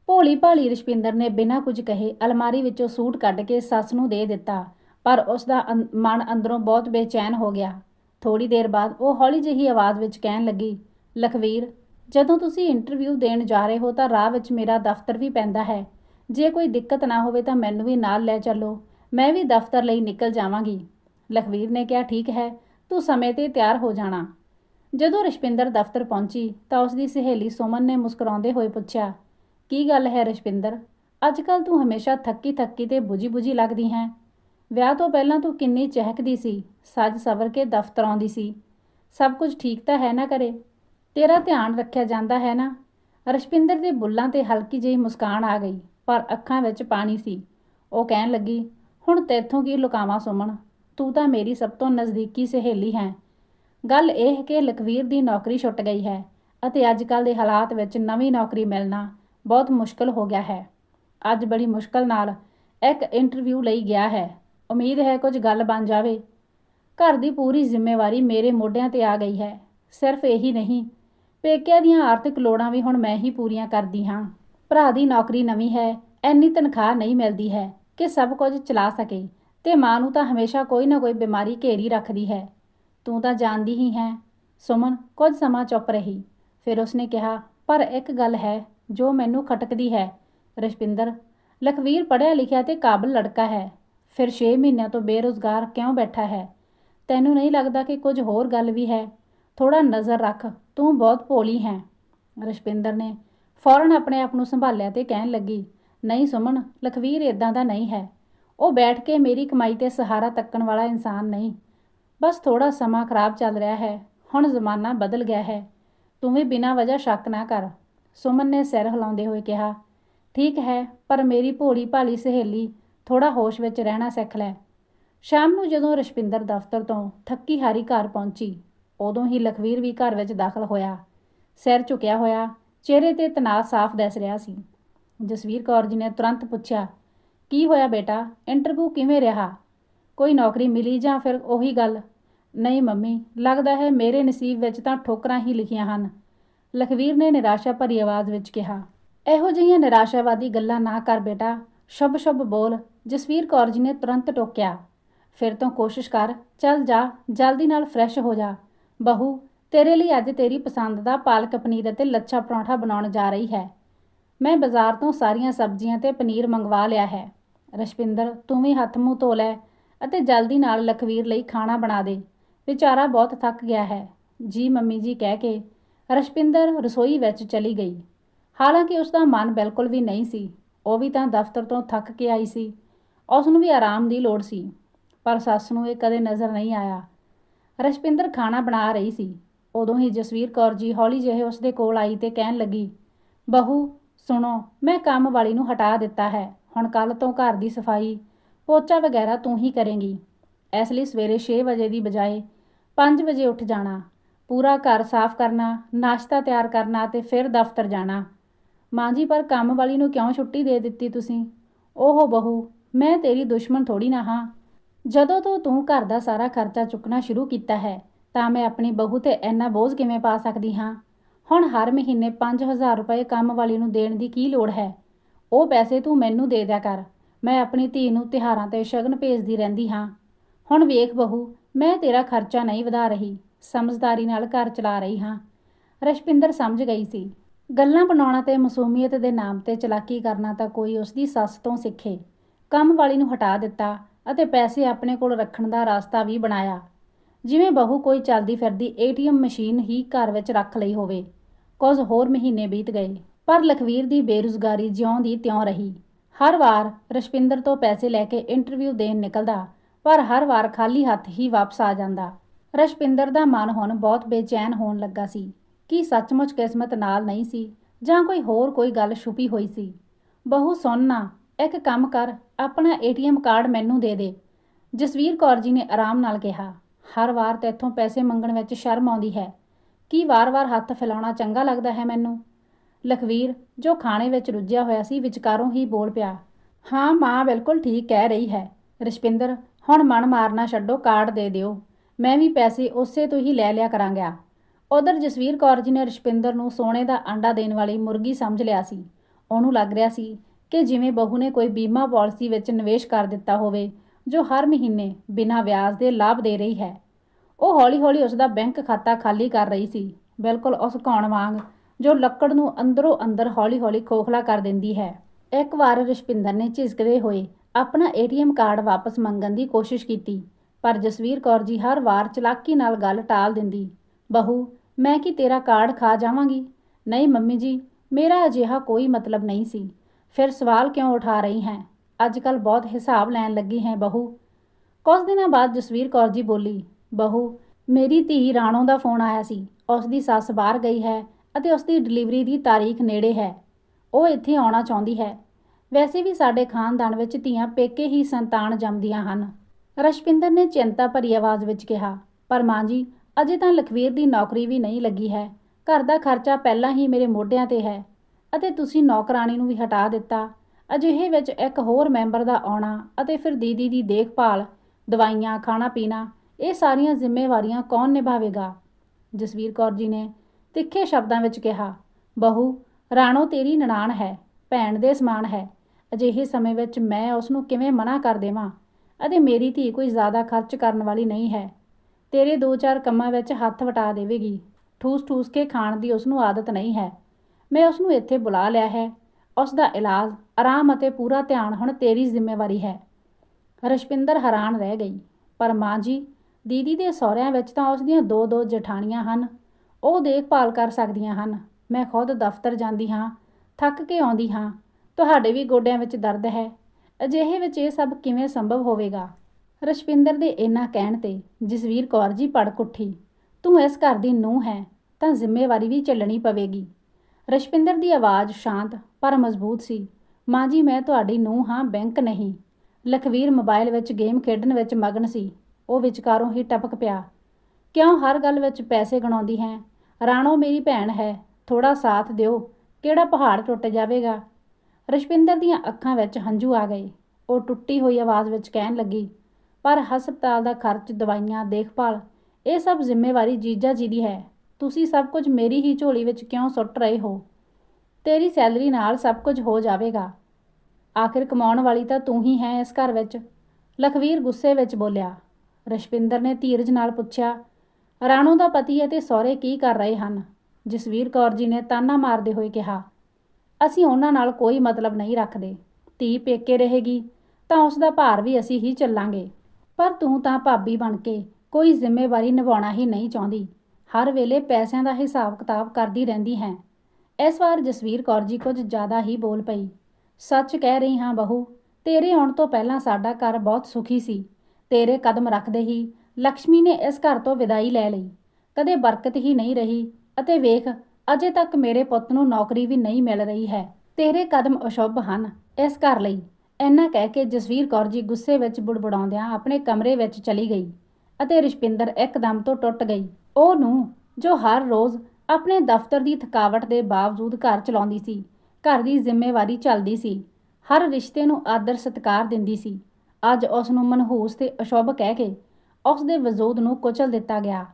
ਭੋਲੀ ਭਾਲੀ ਰਸ਼ਪਿੰਦਰ ਨੇ ਬਿਨਾਂ ਕੁਝ ਕਹੇ ਅਲਮਾਰੀ ਵਿੱਚੋਂ ਸੂਟ ਕੱਢ ਕੇ ਸੱਸ ਨੂੰ ਦੇ ਦਿੱਤਾ, ਪਰ ਉਸ ਦਾ ਮਨ ਅੰਦਰੋਂ ਬਹੁਤ ਬੇਚੈਨ ਹੋ ਗਿਆ। ਥੋੜੀ ਦੇਰ ਬਾਅਦ ਉਹ ਹੌਲੀ ਜਿਹੀ ਆਵਾਜ਼ ਵਿੱਚ ਕਹਿਣ ਲੱਗੀ, ਲਖਵੀਰ, ਜਦੋਂ ਤੁਸੀਂ ਇੰਟਰਵਿਊ ਦੇਣ ਜਾ ਰਹੇ ਹੋ ਤਾਂ ਰਾਹ ਵਿੱਚ ਮੇਰਾ ਦਫ਼ਤਰ ਵੀ ਪੈਂਦਾ ਹੈ। ਜੇ ਕੋਈ ਦਿੱਕਤ ਨਾ ਹੋਵੇ ਤਾਂ ਮੈਨੂੰ ਵੀ ਨਾਲ ਲੈ ਚੱਲੋ। ਮੈਂ ਵੀ ਦਫ਼ਤਰ ਲਈ ਨਿਕਲ ਜਾਵਾਂਗੀ। ਲਖਵੀਰ ਨੇ ਕਿਹਾ, ਠੀਕ ਹੈ, ਤੂੰ ਸਮੇਂ ਤੇ ਤਿਆਰ ਹੋ ਜਾਣਾ। ਜਦੋਂ ਰਸ਼ਪਿੰਦਰ ਦਫ਼ਤਰ ਪਹੁੰਚੀ ਤਾਂ ਉਸ ਦੀ ਸਹੇਲੀ ਸੁਮਨ ਨੇ ਮੁਸਕਰਾਉਂਦੇ ਹੋਏ ਪੁੱਛਿਆ, ਕੀ ਗੱਲ ਹੈ ਰਸ਼ਪਿੰਦਰ? ਅੱਜ ਕੱਲ ਤੂੰ ਹਮੇਸ਼ਾ ਥੱਕੀ ਥੱਕੀ ਤੇ ਬੁਝੀ ਬੁਝੀ ਲੱਗਦੀ ਹੈ। ਵਿਆਹ ਤੋਂ ਪਹਿਲਾਂ ਤੂੰ ਕਿੰਨੀ ਚਹਿਕਦੀ ਸੀ, ਸੱਜ ਸਵਰ ਕੇ ਦਫ਼ਤਰ ਆਉਂਦੀ ਸੀ। ਸਭ ਕੁਝ ਠੀਕ ਤਾਂ ਹੈ ਨਾ ਕਰੇ ਤੇਰਾ ਧਿਆਨ ਰੱਖਿਆ ਜਾਂਦਾ ਹੈ ਨਾ? ਰਸ਼ਪਿੰਦਰ ਦੇ ਬੁੱਲਾਂ ਤੇ ਹਲਕੀ ਜਿਹੀ ਮੁਸਕਾਨ ਆ ਗਈ, ਪਰ ਅੱਖਾਂ ਵਿੱਚ ਪਾਣੀ ਸੀ। ਉਹ ਕਹਿਣ ਲੱਗੀ ਹੁਣ ਤੈਥੋਂ ਕੀ ਲੁਕਾਵਾਂ ਸੁਮਨ? ਤੂੰ ਤਾਂ ਮੇਰੀ ਸਭ ਤੋਂ ਨਜ਼ਦੀਕੀ ਸਹੇਲੀ ਹੈ। ਗੱਲ ਇਹ ਕਿ ਲਖਵੀਰ ਦੀ ਨੌਕਰੀ ਛੁੱਟ ਗਈ ਹੈ ਅਤੇ ਅੱਜ ਕੱਲ ਦੇ ਹਾਲਾਤ ਵਿੱਚ ਨਵੀਂ ਨੌਕਰੀ ਮਿਲਣਾ ਬਹੁਤ ਮੁਸ਼ਕਲ ਹੋ ਗਿਆ ਹੈ। ਅੱਜ ਬੜੀ ਮੁਸ਼ਕਲ ਨਾਲ ਇੱਕ ਇੰਟਰਵਿਊ ਲਈ ਗਿਆ ਹੈ। ਉਮੀਦ ਹੈ ਕੁਝ ਗੱਲ ਬਣ ਜਾਵੇ। ਘਰ ਦੀ ਪੂਰੀ ਜ਼ਿੰਮੇਵਾਰੀ ਮੇਰੇ ਮੋਢਿਆਂ ਤੇ ਆ ਗਈ ਹੈ। ਸਿਰਫ ਇਹੀ ਨਹੀਂ, ਪੇਕਿਆਂ ਦੀਆਂ ਆਰਥਿਕ ਲੋੜਾਂ ਵੀ ਹੁਣ ਮੈਂ ਹੀ ਪੂਰੀਆਂ ਕਰਦੀ ਹਾਂ। ਭਰਾ ਦੀ ਨੌਕਰੀ ਨਵੀਂ ਹੈ ਐਨੀ ਤਨਖਾਹ ਨਹੀਂ ਮਿਲਦੀ ਹੈ। ਕਿ ਸਭ ਕੁਝ ਚਲਾ ਸਕੇ ਤੇ ਮਾਂ ਨੂੰ ਤਾਂ ਹਮੇਸ਼ਾ ਕੋਈ ਨਾ ਕੋਈ ਬਿਮਾਰੀ ਘੇਰੀ ਰੱਖਦੀ ਹੈ। ਤੂੰ ਤਾਂ ਜਾਣਦੀ ਹੀ ਹੈ, ਸੁਮਨ, ਕੁਝ ਸਮਾਂ ਚੁੱਪ ਰਹੀ। ਫਿਰ ਉਸਨੇ ਕਿਹਾ, ਪਰ ਇੱਕ ਗੱਲ ਹੈ ਜੋ ਮੈਨੂੰ ਖਟਕਦੀ ਹੈ। ਰਸ਼ਪਿੰਦਰ, ਲਖਵੀਰ ਪੜ੍ਹਿਆ ਲਿਖਿਆ ਤੇ ਕਾਬਲ ਲੜਕਾ ਹੈ। ਫਿਰ 6 ਮਹੀਨਿਆਂ ਤੋਂ ਬੇਰੁਜ਼ਗਾਰ ਕਿਉਂ ਬੈਠਾ ਹੈ? ਤੈਨੂੰ ਨਹੀਂ ਲੱਗਦਾ ਕਿ ਕੁਝ ਹੋਰ ਗੱਲ ਵੀ ਹੈ? ਥੋੜਾ ਨਜ਼ਰ ਰੱਖ, ਤੂੰ ਬਹੁਤ ਭੋਲੀ ਹੈ। ਰਸ਼ਪਿੰਦਰ ਨੇ ਫੌਰਨ ਆਪਣੇ ਆਪ ਨੂੰ ਸੰਭਾਲਿਆ ਤੇ ਕਹਿਣ ਲੱਗੀ ਨਹੀਂ ਸੁਮਨ, ਲਖਵੀਰ ਇਦਾਂ ਦਾ ਨਹੀਂ ਹੈ। ਉਹ ਬੈਠ ਕੇ ਮੇਰੀ ਕਮਾਈ ਤੇ ਸਹਾਰਾ ਤੱਕਣ ਵਾਲਾ ਇਨਸਾਨ ਨਹੀਂ। ਬਸ ਥੋੜਾ ਸਮਾਂ ਖਰਾਬ ਚੱਲ ਰਿਹਾ ਹੈ। ਹੁਣ ਜ਼ਮਾਨਾ ਬਦਲ ਗਿਆ ਹੈ। ਤੂੰ ਵੀ ਬਿਨਾਂ ਵਜ੍ਹਾ ਸ਼ੱਕ ਨਾ ਕਰ। ਸੁਮਨ ਨੇ ਸਿਰ ਹਿਲਾਉਂਦੇ ਹੋਏ ਕਿਹਾ, ਠੀਕ ਹੈ, ਪਰ ਮੇਰੀ ਭੋਲੀ ਭਾਲੀ ਸਹੇਲੀ ਥੋੜਾ ਹੋਸ਼ ਵਿੱਚ ਰਹਿਣਾ ਸਿੱਖ ਲੈ। ਸ਼ਾਮ ਨੂੰ ਜਦੋਂ ਰਸ਼ਪਿੰਦਰ ਦਫ਼ਤਰ ਤੋਂ ਥੱਕੀ ਹਾਰੀ ਘਰ ਪਹੁੰਚੀ, ਉਦੋਂ ਹੀ ਲਖਵੀਰ ਵੀ ਘਰ ਵਿੱਚ ਦਾਖਲ ਹੋਇਆ। ਸਿਰ ਝੁਕਿਆ ਹੋਇਆ, ਚਿਹਰੇ ਤੇ ਤਣਾਅ ਸਾਫ਼ ਦਿਸ ਰਿਹਾ ਸੀ। ਜਸਵੀਰ ਕੌਰ ਜੀ ਨੇ ਤੁਰੰਤ ਪੁੱਛਿਆ, ਕੀ ਹੋਇਆ ਬੇਟਾ? ਇੰਟਰਵਿਊ ਕਿਵੇਂ ਰਿਹਾ? ਕੋਈ ਨੌਕਰੀ ਮਿਲੀ ਜਾਂ ਫਿਰ ਉਹੀ ਗੱਲ? ਨਹੀਂ ਮੰਮੀ, ਲੱਗਦਾ ਹੈ ਮੇਰੇ ਨਸੀਬ ਵਿੱਚ ਤਾਂ ਠੋਕਰਾਂ ਹੀ ਲਿਖੀਆਂ ਹਨ। ਲਖਵੀਰ ਨੇ ਨਿਰਾਸ਼ਾ ਭਰੀ ਆਵਾਜ਼ ਵਿੱਚ ਕਿਹਾ, ਇਹੋ ਜਿਹੀਆਂ ਨਿਰਾਸ਼ਾਵਾਦੀ ਗੱਲਾਂ ਨਾ ਕਰ ਬੇਟਾ। ਸ਼ੁਭ ਸ਼ੁਭ ਬੋਲ। ਜਸਵੀਰ ਕੌਰ ਜੀ ਨੇ ਤੁਰੰਤ ਟੋਕਿਆ, ਫਿਰ ਤੋਂ ਕੋਸ਼ਿਸ਼ ਕਰ, ਚੱਲ ਜਾ, ਜਲਦੀ ਨਾਲ ਫਰੈਸ਼ ਹੋ ਜਾ। ਬਹੂ, ਤੇਰੇ ਲਈ ਅੱਜ ਤੇਰੀ ਪਸੰਦ ਦਾ ਪਾਲਕ ਪਨੀਰ ਅਤੇ ਲੱਛਾ ਪਰੌਂਠਾ ਬਣਾਉਣ ਜਾ ਰਹੀ ਹੈ। ਮੈਂ ਬਾਜ਼ਾਰ ਤੋਂ ਸਾਰੀਆਂ ਸਬਜ਼ੀਆਂ ਤੇ ਪਨੀਰ ਮੰਗਵਾ ਲਿਆ ਹੈ। ਰਸ਼ਪਿੰਦਰ, ਤੂੰ ਵੀ ਹੱਥ ਮੂੰਹ ਧੋ ਲੈ ਅਤੇ ਜਲਦੀ ਨਾਲ ਲਖਵੀਰ ਲਈ ਖਾਣਾ ਬਣਾ ਦੇ। ਵਿਚਾਰਾ ਬਹੁਤ ਥੱਕ ਗਿਆ ਹੈ। ਜੀ ਮੰਮੀ ਜੀ ਕਹਿ ਕੇ ਰਸ਼ਪਿੰਦਰ ਰਸੋਈ ਵਿੱਚ ਚਲੀ ਗਈ। ਹਾਲਾਂਕਿ ਉਸ ਦਾ ਮਨ ਬਿਲਕੁਲ ਵੀ ਨਹੀਂ ਸੀ। ਉਹ ਵੀ ਤਾਂ ਦਫ਼ਤਰ ਤੋਂ ਥੱਕ ਕੇ ਆਈ ਸੀ। ਉਸ ਨੂੰ ਵੀ ਆਰਾਮ ਦੀ ਲੋੜ ਸੀ, ਪਰ ਸੱਸ ਨੂੰ ਇਹ ਕਦੇ ਨਜ਼ਰ ਨਹੀਂ ਆਇਆ। ਰਸ਼ਪਿੰਦਰ ਖਾਣਾ ਬਣਾ ਰਹੀ ਸੀ। ਉਦੋਂ ਹੀ ਜਸਵੀਰ ਕੌਰ ਜੀ ਹੌਲੀ ਜਿਹੇ ਉਸ ਦੇ ਕੋਲ ਆਈ ਤੇ ਕਹਿਣ ਲੱਗੀ, ਬਹੂ ਸੁਣੋ, ਮੈਂ ਕੰਮ ਵਾਲੀ ਨੂੰ ਹਟਾ ਦਿੱਤਾ ਹੈ। ਹੁਣ ਕੱਲ ਤੋਂ ਘਰ ਦੀ ਸਫ਼ਾਈ, ਪੋਚਾ ਵਗੈਰਾ ਤੂੰ ਹੀ ਕਰੇਂਗੀ। ਇਸ ਲਈ ਸਵੇਰੇ 6 ਵਜੇ ਦੀ ਬਜਾਏ 5 ਵਜੇ ਉੱਠ ਜਾਣਾ, ਪੂਰਾ ਘਰ ਸਾਫ਼ ਕਰਨਾ, ਨਾਸ਼ਤਾ ਤਿਆਰ ਕਰਨਾ ਤੇ ਫਿਰ ਦਫ਼ਤਰ ਜਾਣਾ। ਮਾਂ ਜੀ, ਪਰ ਕੰਮ ਵਾਲੀ ਨੂੰ ਕਿਉਂ ਛੁੱਟੀ ਦੇ ਦਿੱਤੀ ਤੁਸੀਂ? ਓਹੋ ਬਹੂ, ਮੈਂ ਤੇਰੀ ਦੁਸ਼ਮਣ ਥੋੜੀ ਨਾ ਹਾਂ। ਜਦੋਂ ਤੋਂ ਤੂੰ ਘਰ ਦਾ ਸਾਰਾ ਖਰਚਾ ਚੁੱਕਣਾ ਸ਼ੁਰੂ ਕੀਤਾ ਹੈ, ਤਾਂ ਮੈਂ ਆਪਣੀ ਬਹੂ ਤੇ ਇੰਨਾ ਬੋਝ ਕਿਵੇਂ ਪਾ ਸਕਦੀ ਹਾਂ? ਹੁਣ ਹਰ ਮਹੀਨੇ 5000 ਰੁਪਏ ਕੰਮ ਵਾਲੀ ਨੂੰ ਦੇਣ ਦੀ ਕੀ ਲੋੜ ਹੈ? ਉਹ ਪੈਸੇ ਤੂੰ ਮੈਨੂੰ ਦੇ ਦਿਆ ਕਰ। ਮੈਂ ਆਪਣੀ ਧੀ ਨੂੰ ਤਿਹਾਰਾਂ ਤੇ ਸ਼ਗਨ ਭੇਜਦੀ ਰਹਿੰਦੀ ਹਾਂ। ਹੁਣ ਵੇਖ ਬਹੂ, ਮੈਂ ਤੇਰਾ ਖਰਚਾ ਨਹੀਂ ਵਧਾ ਰਹੀ। ਸਮਝਦਾਰੀ ਨਾਲ ਘਰ ਚਲਾ ਰਹੀ ਹਾਂ। ਰਸ਼ਪਿੰਦਰ ਸਮਝ ਗਈ ਸੀ। ਗੱਲਾਂ ਬਣਾਉਣਾ ਤੇ ਮਸੂਮੀਅਤ ਦੇ ਨਾਮ ਤੇ ਚਲਾਕੀ ਕਰਨਾ ਤਾਂ ਕੋਈ ਉਸ ਦੀ ਸੱਸ ਤੋਂ ਸਿੱਖੇ। ਕੰਮ ਵਾਲੀ ਨੂੰ ਹਟਾ ਦਿੱਤਾ ਅਤੇ ਪੈਸੇ ਆਪਣੇ ਕੋਲ ਰੱਖਣ ਦਾ ਰਾਸਤਾ ਵੀ ਬਣਾਇਆ। ਜਿਵੇਂ ਬਹੂ ਕੋਈ ਚੱਲਦੀ ਫਿਰਦੀ ਏਟੀਐਮ ਮਸ਼ੀਨ ਹੀ ਘਰ ਵਿੱਚ ਰੱਖ ਲਈ ਹੋਵੇ। ਕੁਝ ਹੋਰ ਮਹੀਨੇ ਬੀਤ ਗਏ, ਪਰ ਲਖਵੀਰ ਦੀ ਬੇਰੁਜ਼ਗਾਰੀ ਜਿਉਂ ਦੀ ਤਿਉਂ ਰਹੀ। ਹਰ ਵਾਰ ਰਸ਼ਪਿੰਦਰ ਤੋਂ ਪੈਸੇ ਲੈ ਕੇ ਇੰਟਰਵਿਊ ਦੇਣ ਨਿਕਲਦਾ, ਪਰ ਹਰ ਵਾਰ ਖਾਲੀ ਹੱਥ ਹੀ ਵਾਪਸ ਆ ਜਾਂਦਾ। ਰਸ਼ਪਿੰਦਰ ਦਾ ਮਨ ਹੁਣ ਬਹੁਤ ਬੇਚੈਨ ਹੋਣ ਲੱਗਾ ਸੀ, ਕਿ ਸੱਚਮੁੱਚ ਕਿਸਮਤ ਨਾਲ ਨਹੀਂ ਸੀ, ਜਾਂ ਕੋਈ ਹੋਰ ਕੋਈ ਗੱਲ ਛੁਪੀ ਹੋਈ ਸੀ। ਬਹੂ ਸੁਣਨਾ ਇੱਕ ਕੰਮ ਕਰ, ਆਪਣਾ ਏਟੀਐਮ ਕਾਰਡ ਮੈਨੂੰ ਦੇ ਦੇ, ਜਸਵੀਰ ਕੌਰ ਜੀ ਨੇ ਆਰਾਮ ਨਾਲ ਕਿਹਾ। ਹਰ ਵਾਰ ਤੇਥੋਂ ਪੈਸੇ ਮੰਗਣ ਵਿੱਚ ਸ਼ਰਮ ਆਉਂਦੀ ਹੈ। ਕੀ ਵਾਰ-ਵਾਰ ਹੱਥ ਫੈਲਾਉਣਾ ਚੰਗਾ ਲੱਗਦਾ ਹੈ ਮੈਨੂੰ? ਲਖਵੀਰ, ਜੋ ਖਾਣੇ ਵਿੱਚ ਰੁੱਝਿਆ ਹੋਇਆ ਸੀ, ਵਿਚਕਾਰੋਂ ਹੀ ਬੋਲ ਪਿਆ, ਹਾਂ, ਮਾਂ ਬਿਲਕੁਲ ਠੀਕ ਕਹਿ ਰਹੀ ਹੈ। ਰਸ਼ਪਿੰਦਰ ਹੁਣ ਮਨ ਮਾਰਨਾ ਛੱਡੋ, ਕਾਰਡ ਦੇ ਦਿਓ। ਮੈਂ ਵੀ ਪੈਸੇ ਉਸੇ ਤੋਂ ਹੀ ਲੈ ਲਿਆ ਕਰਾਂਗਾ। ਉਧਰ ਜਸਵੀਰ ਕੌਰ ਜੀ ਨੇ ਰਸ਼ਪਿੰਦਰ ਨੂੰ ਸੋਨੇ ਦਾ ਅੰਡਾ ਦੇਣ ਵਾਲੀ ਮੁਰਗੀ ਸਮਝ ਲਿਆ ਸੀ। ਉਹਨੂੰ ਲੱਗ ਰਿਹਾ ਸੀ ਕਿ ਜਿਵੇਂ ਬਹੂ ਨੇ ਕੋਈ ਬੀਮਾ ਪਾਲਿਸੀ ਵਿੱਚ ਨਿਵੇਸ਼ ਕਰ ਦਿੱਤਾ ਹੋਵੇ, ਜੋ ਹਰ ਮਹੀਨੇ ਬਿਨਾਂ ਵਿਆਜ ਦੇ ਲਾਭ ਦੇ ਰਹੀ ਹੈ। ਉਹ ਹੌਲੀ-ਹੌਲੀ ਉਸ ਦਾ ਬੈਂਕ ਖਾਤਾ ਖਾਲੀ ਕਰ ਰਹੀ ਸੀ। ਬਿਲਕੁਲ ਉਸ ਘਾਉਣ ਵਾਂਗ, ਜੋ ਲੱਕੜ ਨੂੰ ਅੰਦਰੋਂ ਅੰਦਰ ਹੌਲੀ-ਹੌਲੀ ਖੋਖਲਾ ਕਰ ਦਿੰਦੀ ਹੈ। ਇੱਕ ਵਾਰ ਰਸ਼ਪਿੰਦਰ ਨੇ ਝਿਜਕਦੇ ਹੋਏ ਆਪਣਾ ਏਟੀਐਮ ਕਾਰਡ ਵਾਪਸ ਮੰਗਣ ਦੀ ਕੋਸ਼ਿਸ਼ ਕੀਤੀ, ਪਰ ਜਸਵੀਰ ਕੌਰ ਜੀ ਹਰ ਵਾਰ ਚਲਾਕੀ ਨਾਲ ਗੱਲ ਟਾਲ ਦਿੰਦੀ, ਬਹੂ, ਮੈਂ ਕੀ ਤੇਰਾ ਕਾਰਡ ਖਾ ਜਾਵਾਂਗੀ? ਨਹੀਂ ਮੰਮੀ ਜੀ, ਮੇਰਾ ਅਜਿਹਾ ਕੋਈ ਮਤਲਬ ਨਹੀਂ ਸੀ। ਫਿਰ ਸਵਾਲ ਕਿਉਂ ਉਠਾ ਰਹੀ ਹੈ? ਅੱਜ ਕੱਲ ਬਹੁਤ ਹਿਸਾਬ ਲੈਣ ਲੱਗੀ ਹੈ ਬਹੂ। ਕੁਝ ਦਿਨਾਂ ਬਾਅਦ ਜਸਵੀਰ ਕੌਰ ਜੀ ਬੋਲੀ ਬਹੂ, ਮੇਰੀ ਧੀ ਰਾਣੋ ਦਾ ਫੋਨ ਆਇਆ ਸੀ। ਉਸ ਦੀ ਸੱਸ ਬਾਹਰ ਗਈ ਹੈ ਅਤੇ ਉਸ ਦੀ ਡਿਲੀਵਰੀ ਦੀ ਤਾਰੀਖ ਨੇੜੇ ਹੈ। ਉਹ ਇੱਥੇ ਆਉਣਾ ਚਾਹੁੰਦੀ ਹੈ। ਵੈਸੇ ਵੀ ਸਾਡੇ ਖਾਨਦਾਨ ਵਿੱਚ ਧੀਆਂ ਪੇਕੇ ਹੀ ਸੰਤਾਨ ਜੰਮਦੀਆਂ ਹਨ। ਰਸ਼ਪਿੰਦਰ ਨੇ ਚਿੰਤਾ ਭਰੀ ਆਵਾਜ਼ ਵਿੱਚ ਕਿਹਾ, ਪਰ ਮਾਂ ਜੀ, ਅਜੇ ਤਾਂ ਲਖਵੀਰ ਦੀ ਨੌਕਰੀ ਵੀ ਨਹੀਂ ਲੱਗੀ ਹੈ। ਘਰ ਦਾ ਖਰਚਾ ਪਹਿਲਾਂ ਹੀ ਮੇਰੇ ਮੋਢਿਆਂ ਤੇ ਹੈ ਅਤੇ ਤੁਸੀਂ ਨੌਕਰਾਨੀ ਨੂੰ ਵੀ ਹਟਾ ਦਿੱਤਾ। ਅਜਿਹੇ ਵਿੱਚ ਇੱਕ ਹੋਰ ਮੈਂਬਰ ਦਾ ਆਉਣਾ ਅਤੇ ਫਿਰ ਦੀਦੀ ਦੀ ਦੇਖਭਾਲ, ਦਵਾਈਆਂ ਖਾਣਾ ਪੀਣਾ ਇਹ ਸਾਰੀਆਂ ਜ਼ਿੰਮੇਵਾਰੀਆਂ ਕੌਣ ਨਿਭਾਵੇਗਾ? ਜਸਵੀਰ ਕੌਰ ਜੀ ਨੇ ਤਿੱਖੇ ਸ਼ਬਦਾਂ ਵਿੱਚ ਕਿਹਾ, ਬਹੂ, ਰਾਣੋ ਤੇਰੀ ਨਨਾਣ ਹੈ, ਭੈਣ ਦੇ ਸਮਾਨ ਹੈ। ਅਜਿਹੇ ਸਮੇਂ ਵਿੱਚ ਮੈਂ ਉਸ ਨੂੰ ਕਿਵੇਂ ਮਨਾ ਕਰ ਦੇਵਾਂ? ਅਤੇ ਮੇਰੀ ਧੀ ਕੋਈ ਜ਼ਿਆਦਾ ਖਰਚ ਕਰਨ ਵਾਲੀ ਨਹੀਂ ਹੈ। ਤੇਰੇ ਦੋ ਚਾਰ ਕੰਮਾਂ ਵਿੱਚ ਹੱਥ ਵਟਾ ਦੇਵੇਗੀ। ਠੂਸ-ਠੂਸ ਕੇ ਖਾਣ ਦੀ ਉਸ ਨੂੰ ਆਦਤ ਨਹੀਂ ਹੈ। ਮੈਂ ਉਸ ਨੂੰ ਇੱਥੇ ਬੁਲਾ ਲਿਆ ਹੈ। ਉਸ ਦਾ ਇਲਾਜ ਆਰਾਮ ਅਤੇ ਪੂਰਾ ਧਿਆਨ ਹੁਣ ਤੇਰੀ ਜ਼ਿੰਮੇਵਾਰੀ ਹੈ। ਰਸ਼ਪਿੰਦਰ ਹੈਰਾਨ ਰਹਿ ਗਈ, ਪਰ ਮਾਂ ਜੀ ਦੀਦੀ ਦੇ ਸਹੁਰਿਆਂ ਵਿੱਚ ਤਾਂ ਉਸ ਦੀਆਂ ਦੋ ਦੋ ਜਠਾਣੀਆਂ ਹਨ। ਉਹ ਦੇਖਭਾਲ ਕਰ ਸਕਦੀਆਂ ਹਨ। ਮੈਂ ਖੁਦ ਦਫ਼ਤਰ ਜਾਂਦੀ ਹਾਂ, ਥੱਕ ਕੇ ਆਉਂਦੀ ਹਾਂ। ਤੁਹਾਡੇ ਵੀ ਗੋਡਿਆਂ ਵਿੱਚ ਦਰਦ ਹੈ। ਅਜਿਹੇ ਵਿੱਚ ਇਹ ਸਭ ਕਿਵੇਂ ਸੰਭਵ ਹੋਵੇਗਾ? ਰਸ਼ਪਿੰਦਰ ਦੇ ਇੰਨਾ ਕਹਿਣ ਤੇ ਜਸਵੀਰ ਕੌਰ ਜੀ ਪੜਕ ਉੱਠੀ। ਤੂੰ ਇਸ ਘਰ ਦੀ ਨੂੰਹ ਹੈ, ਤਾਂ ਜ਼ਿੰਮੇਵਾਰੀ ਵੀ ਚੱਲਣੀ ਪਵੇਗੀ। ਰਸ਼ਪਿੰਦਰ ਦੀ ਆਵਾਜ਼ ਸ਼ਾਂਤ ਪਰ ਮਜ਼ਬੂਤ ਸੀ। ਮਾਂ ਜੀ, ਮੈਂ ਤੁਹਾਡੀ ਨੂੰਹ ਹਾਂ, ਬੈਂਕ ਨਹੀਂ। ਲਖਵੀਰ ਮੋਬਾਈਲ ਵਿੱਚ ਗੇਮ ਖੇਡਣ ਵਿੱਚ ਮਗਨ ਸੀ। ਉਹ ਵਿਚਕਾਰੋਂ ਹੀ ਟਪਕ ਪਿਆ। ਕਿਉਂ ਹਰ ਗੱਲ ਵਿੱਚ ਪੈਸੇ ਗਣਾਉਂਦੀ ਹੈ? ਰਾਣੋ ਮੇਰੀ ਭੈਣ ਹੈ ਥੋੜਾ ਸਾਥ ਦਿਓ, ਕਿਹੜਾ ਪਹਾੜ ਟੁੱਟ ਜਾਵੇਗਾ? ਰਸ਼ਪਿੰਦਰ ਦੀਆਂ ਅੱਖਾਂ ਵਿੱਚ ਹੰਝੂ ਆ ਗਏ। ਉਹ ਟੁੱਟੀ ਹੋਈ ਆਵਾਜ਼ ਵਿੱਚ ਕਹਿਣ ਲੱਗੀ, ਪਰ ਹਸਪਤਾਲ ਦਾ ਖਰਚ, ਦਵਾਈਆਂ, ਦੇਖਭਾਲ, ਇਹ ਸਭ ਜ਼ਿੰਮੇਵਾਰੀ ਜੀਜਾ ਜੀ ਦੀ ਹੈ। ਤੁਸੀਂ ਸਭ ਕੁਝ ਮੇਰੀ ਹੀ ਝੋਲੀ ਵਿੱਚ ਕਿਉਂ ਸੁੱਟ ਰਹੇ ਹੋ? ਤੇਰੀ ਸੈਲਰੀ ਨਾਲ ਸਭ ਕੁਝ ਹੋ ਜਾਵੇਗਾ। ਆਖਿਰ ਕਮਾਉਣ ਵਾਲੀ ਤਾਂ ਤੂੰ ਹੀ ਹੈ ਇਸ ਘਰ ਵਿੱਚ। ਲਖਵੀਰ ਗੁੱਸੇ ਵਿੱਚ ਬੋਲਿਆ ਰਸ਼ਪਿੰਦਰ ਨੇ ਧੀਰਜ ਨਾਲ ਪੁੱਛਿਆ, ਰਾਣੋ ਦਾ ਪਤੀ ਅਤੇ ਸਹੁਰੇ ਕੀ ਕਰ ਰਹੇ ਹਨ? ਜਸਵੀਰ ਕੌਰ ਜੀ ਨੇ ਤਾਨਾ ਮਾਰਦੇ ਹੋਏ ਕਿਹਾ, ਅਸੀਂ ਉਹਨਾਂ ਨਾਲ ਕੋਈ ਮਤਲਬ ਨਹੀਂ ਰੱਖਦੇ। ਧੀ ਪੇਕੇ ਰਹੇਗੀ, ਤਾਂ ਉਸ ਦਾ ਭਾਰ ਵੀ ਅਸੀਂ ਹੀ ਚੱਲਾਂਗੇ। ਪਰ ਤੂੰ ਤਾਂ ਭਾਬੀ ਬਣ ਕੇ ਕੋਈ ਜ਼ਿੰਮੇਵਾਰੀ ਨਿਭਾਉਣਾ ਹੀ ਨਹੀਂ ਚਾਹੁੰਦੀ। ਹਰ ਵੇਲੇ ਪੈਸਿਆਂ ਦਾ ਹਿਸਾਬ ਕਿਤਾਬ ਕਰਦੀ ਰਹਿੰਦੀ ਹੈ। ਇਸ ਵਾਰ ਜਸਵੀਰ ਕੌਰ ਜੀ ਕੁਝ ਜ਼ਿਆਦਾ ਹੀ ਬੋਲ ਪਈ, ਸੱਚ ਕਹਿ ਰਹੀ ਹਾਂ ਬਹੂ, ਤੇਰੇ ਆਉਣ ਤੋਂ ਪਹਿਲਾਂ ਸਾਡਾ ਘਰ ਬਹੁਤ ਸੁਖੀ ਸੀ। ਤੇਰੇ ਕਦਮ ਰੱਖਦੇ ਹੀ ਲక్ష్ਮੀ ਨੇ ਇਸ ਘਰ ਤੋਂ ਵਿਦਾਈ ਲੈ ਲਈ। ਕਦੇ ਬਰਕਤ ਹੀ ਨਹੀਂ ਰਹੀ ਅਤੇ ਵੇਖ, ਅਜੇ ਤੱਕ ਮੇਰੇ ਪੁੱਤ ਨੂੰ ਨੌਕਰੀ ਵੀ ਨਹੀਂ ਮਿਲ ਰਹੀ ਹੈ। ਤੇਰੇ ਕਦਮ ਅਸ਼ੁਭ ਹਨ ਇਸ ਘਰ ਲਈ। ਇੰਨਾ ਕਹਿ ਕੇ ਜਸਵੀਰ ਕੌਰ ਜੀ ਗੁੱਸੇ ਵਿੱਚ ਬੁੜਬੁੜਾਉਂਦਿਆਂ ਆਪਣੇ ਕਮਰੇ ਵਿੱਚ ਚਲੀ ਗਈ ਅਤੇ ਰਿਸ਼ਪਿੰਦਰ ਇੱਕਦਮ ਤੋਂ ਟੁੱਟ ਗਈ। ਉਹ ਨੂੰ ਜੋ ਹਰ ਰੋਜ਼ ਆਪਣੇ ਦਫ਼ਤਰ ਦੀ ਥਕਾਵਟ ਦੇ ਬਾਵਜੂਦ ਘਰ ਚਲਾਉਂਦੀ ਸੀ, ਘਰ ਦੀ ਜ਼ਿੰਮੇਵਾਰੀ ਚੱਲਦੀ ਸੀ, ਹਰ ਰਿਸ਼ਤੇ ਨੂੰ ਆਦਰ ਸਤਿਕਾਰ ਦਿੰਦੀ ਸੀ ਅੱਜ ਉਸ ਨੂੰ ਮਨਹੂਸ ਤੇ ਅਸ਼ੁਭ ਕਹਿ ਕੇ ਉਸ ਦੇ ਵਜੂਦ ਨੂੰ ਕੁਚਲ ਦਿੱਤਾ ਗਿਆ।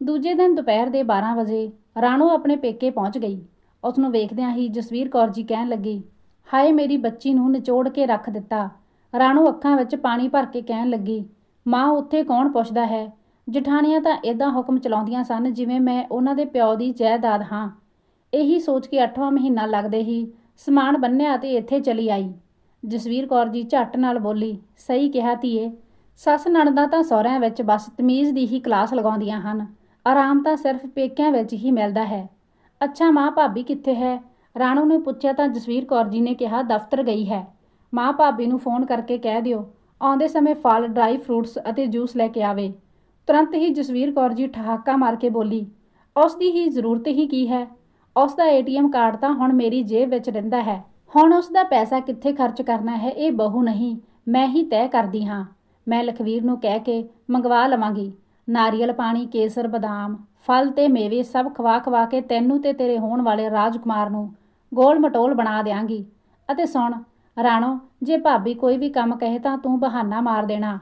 ਦੂਜੇ ਦਿਨ ਦੁਪਹਿਰ ਦੇ 12 ਵਜੇ ਰਾਣੋ ਆਪਣੇ ਪੇਕੇ ਪਹੁੰਚ ਗਈ। ਉਸ ਨੂੰ ਵੇਖਦਿਆਂ ਹੀ ਜਸਵੀਰ ਕੌਰ ਜੀ ਕਹਿਣ ਲੱਗੀ, ਹਾਏ ਮੇਰੀ ਬੱਚੀ ਨੂੰ ਨਿਚੋੜ ਕੇ ਰੱਖ ਦਿੱਤਾ। ਰਾਣੋ ਅੱਖਾਂ ਵਿੱਚ ਪਾਣੀ ਭਰ ਕੇ ਕਹਿਣ ਲੱਗੀ, ਮਾਂ, ਉੱਥੇ ਕੌਣ ਪੁੱਛਦਾ ਹੈ? ਜਠਾਣੀਆਂ ਤਾਂ ਇਦਾਂ ਹੁਕਮ ਚਲਾਉਂਦੀਆਂ ਸਨ ਜਿਵੇਂ ਮੈਂ ਉਹਨਾਂ ਦੇ ਪਿਓ ਦੀ ਜਾਇਦਾਦ ਹਾਂ। ਇਹੀ ਸੋਚ ਕੇ 8ਵਾਂ ਮਹੀਨਾ ਲੱਗਦੇ ਹੀ ਸਮਾਨ ਬੰਨਿਆ ਤੇ ਇੱਥੇ ਚਲੀ ਆਈ। ਜਸਵੀਰ ਕੌਰ ਜੀ ਝੱਟ ਨਾਲ ਬੋਲੀ, ਸਹੀ ਕਿਹਾ ਧੀਏ, ਸੱਸ ਨਣਦਾਂ ਤਾਂ ਸਹੁਰਿਆਂ ਵਿੱਚ ਬਸ ਤਮੀਜ਼ ਦੀ ਹੀ ਕਲਾਸ ਲਗਾਉਂਦੀਆਂ ਹਨ, ਆਰਾਮ ਤਾਂ ਸਿਰਫ ਪੇਕਿਆਂ ਵਿੱਚ ਹੀ ਮਿਲਦਾ ਹੈ। ਅੱਛਾ ਮਾਂ ਭਾਬੀ ਕਿੱਥੇ ਹੈ? ਰਾਣੋ ਨੇ ਪੁੱਛਿਆ ਤਾਂ ਜਸਵੀਰ ਕੌਰ ਜੀ ਨੇ ਕਿਹਾ, ਦਫ਼ਤਰ ਗਈ ਹੈ। ਮਾਂ ਭਾਬੀ ਨੂੰ ਫੋਨ ਕਰਕੇ ਕਹਿ ਦਿਓ, ਆਉਂਦੇ ਸਮੇਂ ਫਲ, ਡਰਾਈ ਫਰੂਟਸ ਅਤੇ ਜੂਸ ਲੈ ਕੇ ਆਵੇ। ਤੁਰੰਤ ਹੀ ਜਸਵੀਰ ਕੌਰ ਜੀ ਠਹਾਕਾ ਮਾਰ ਕੇ ਬੋਲੀ, ਉਸ ਦੀ ਹੀ ਜ਼ਰੂਰਤ ਹੀ ਕੀ ਹੈ? ਉਸ ਦਾ ਏਟੀਐਮ ਕਾਰਡ ਤਾਂ ਹੁਣ ਮੇਰੀ ਜੇਬ ਵਿੱਚ ਰਹਿੰਦਾ ਹੈ। ਹੁਣ ਉਸ ਦਾ ਪੈਸਾ ਕਿੱਥੇ ਖਰਚ ਕਰਨਾ ਹੈ, ਇਹ ਬਹੂ ਨਹੀਂ, ਮੈਂ ਹੀ ਤੈਅ ਕਰਦੀ ਹਾਂ। ਮੈਂ ਲਖਵੀਰ ਨੂੰ ਕਹਿ ਕੇ ਮੰਗਵਾ ਲਵਾਂਗੀ। ਨਾਰੀਅਲ ਪਾਣੀ, ਕੇਸਰ, ਬਦਾਮ, ਫਲ ਤੇ ਮੇਵੇ ਸਭ ਖਵਾ ਖਵਾ ਕੇ ਤੈਨੂੰ ਤੇ ਤੇਰੇ ਹੋਣ ਵਾਲੇ ਰਾਜਕੁਮਾਰ ਨੂੰ ਗੋਲ ਮਟੋਲ ਬਣਾ ਦਿਆਂਗੀ। ਅਤੇ ਸੁਣ, ਰਾਣੋ, ਜੇ ਭਾਬੀ ਕੋਈ ਵੀ ਕੰਮ ਕਹੇ ਤਾਂ ਤੂੰ ਬਹਾਨਾ ਮਾਰ ਦੇਣਾ।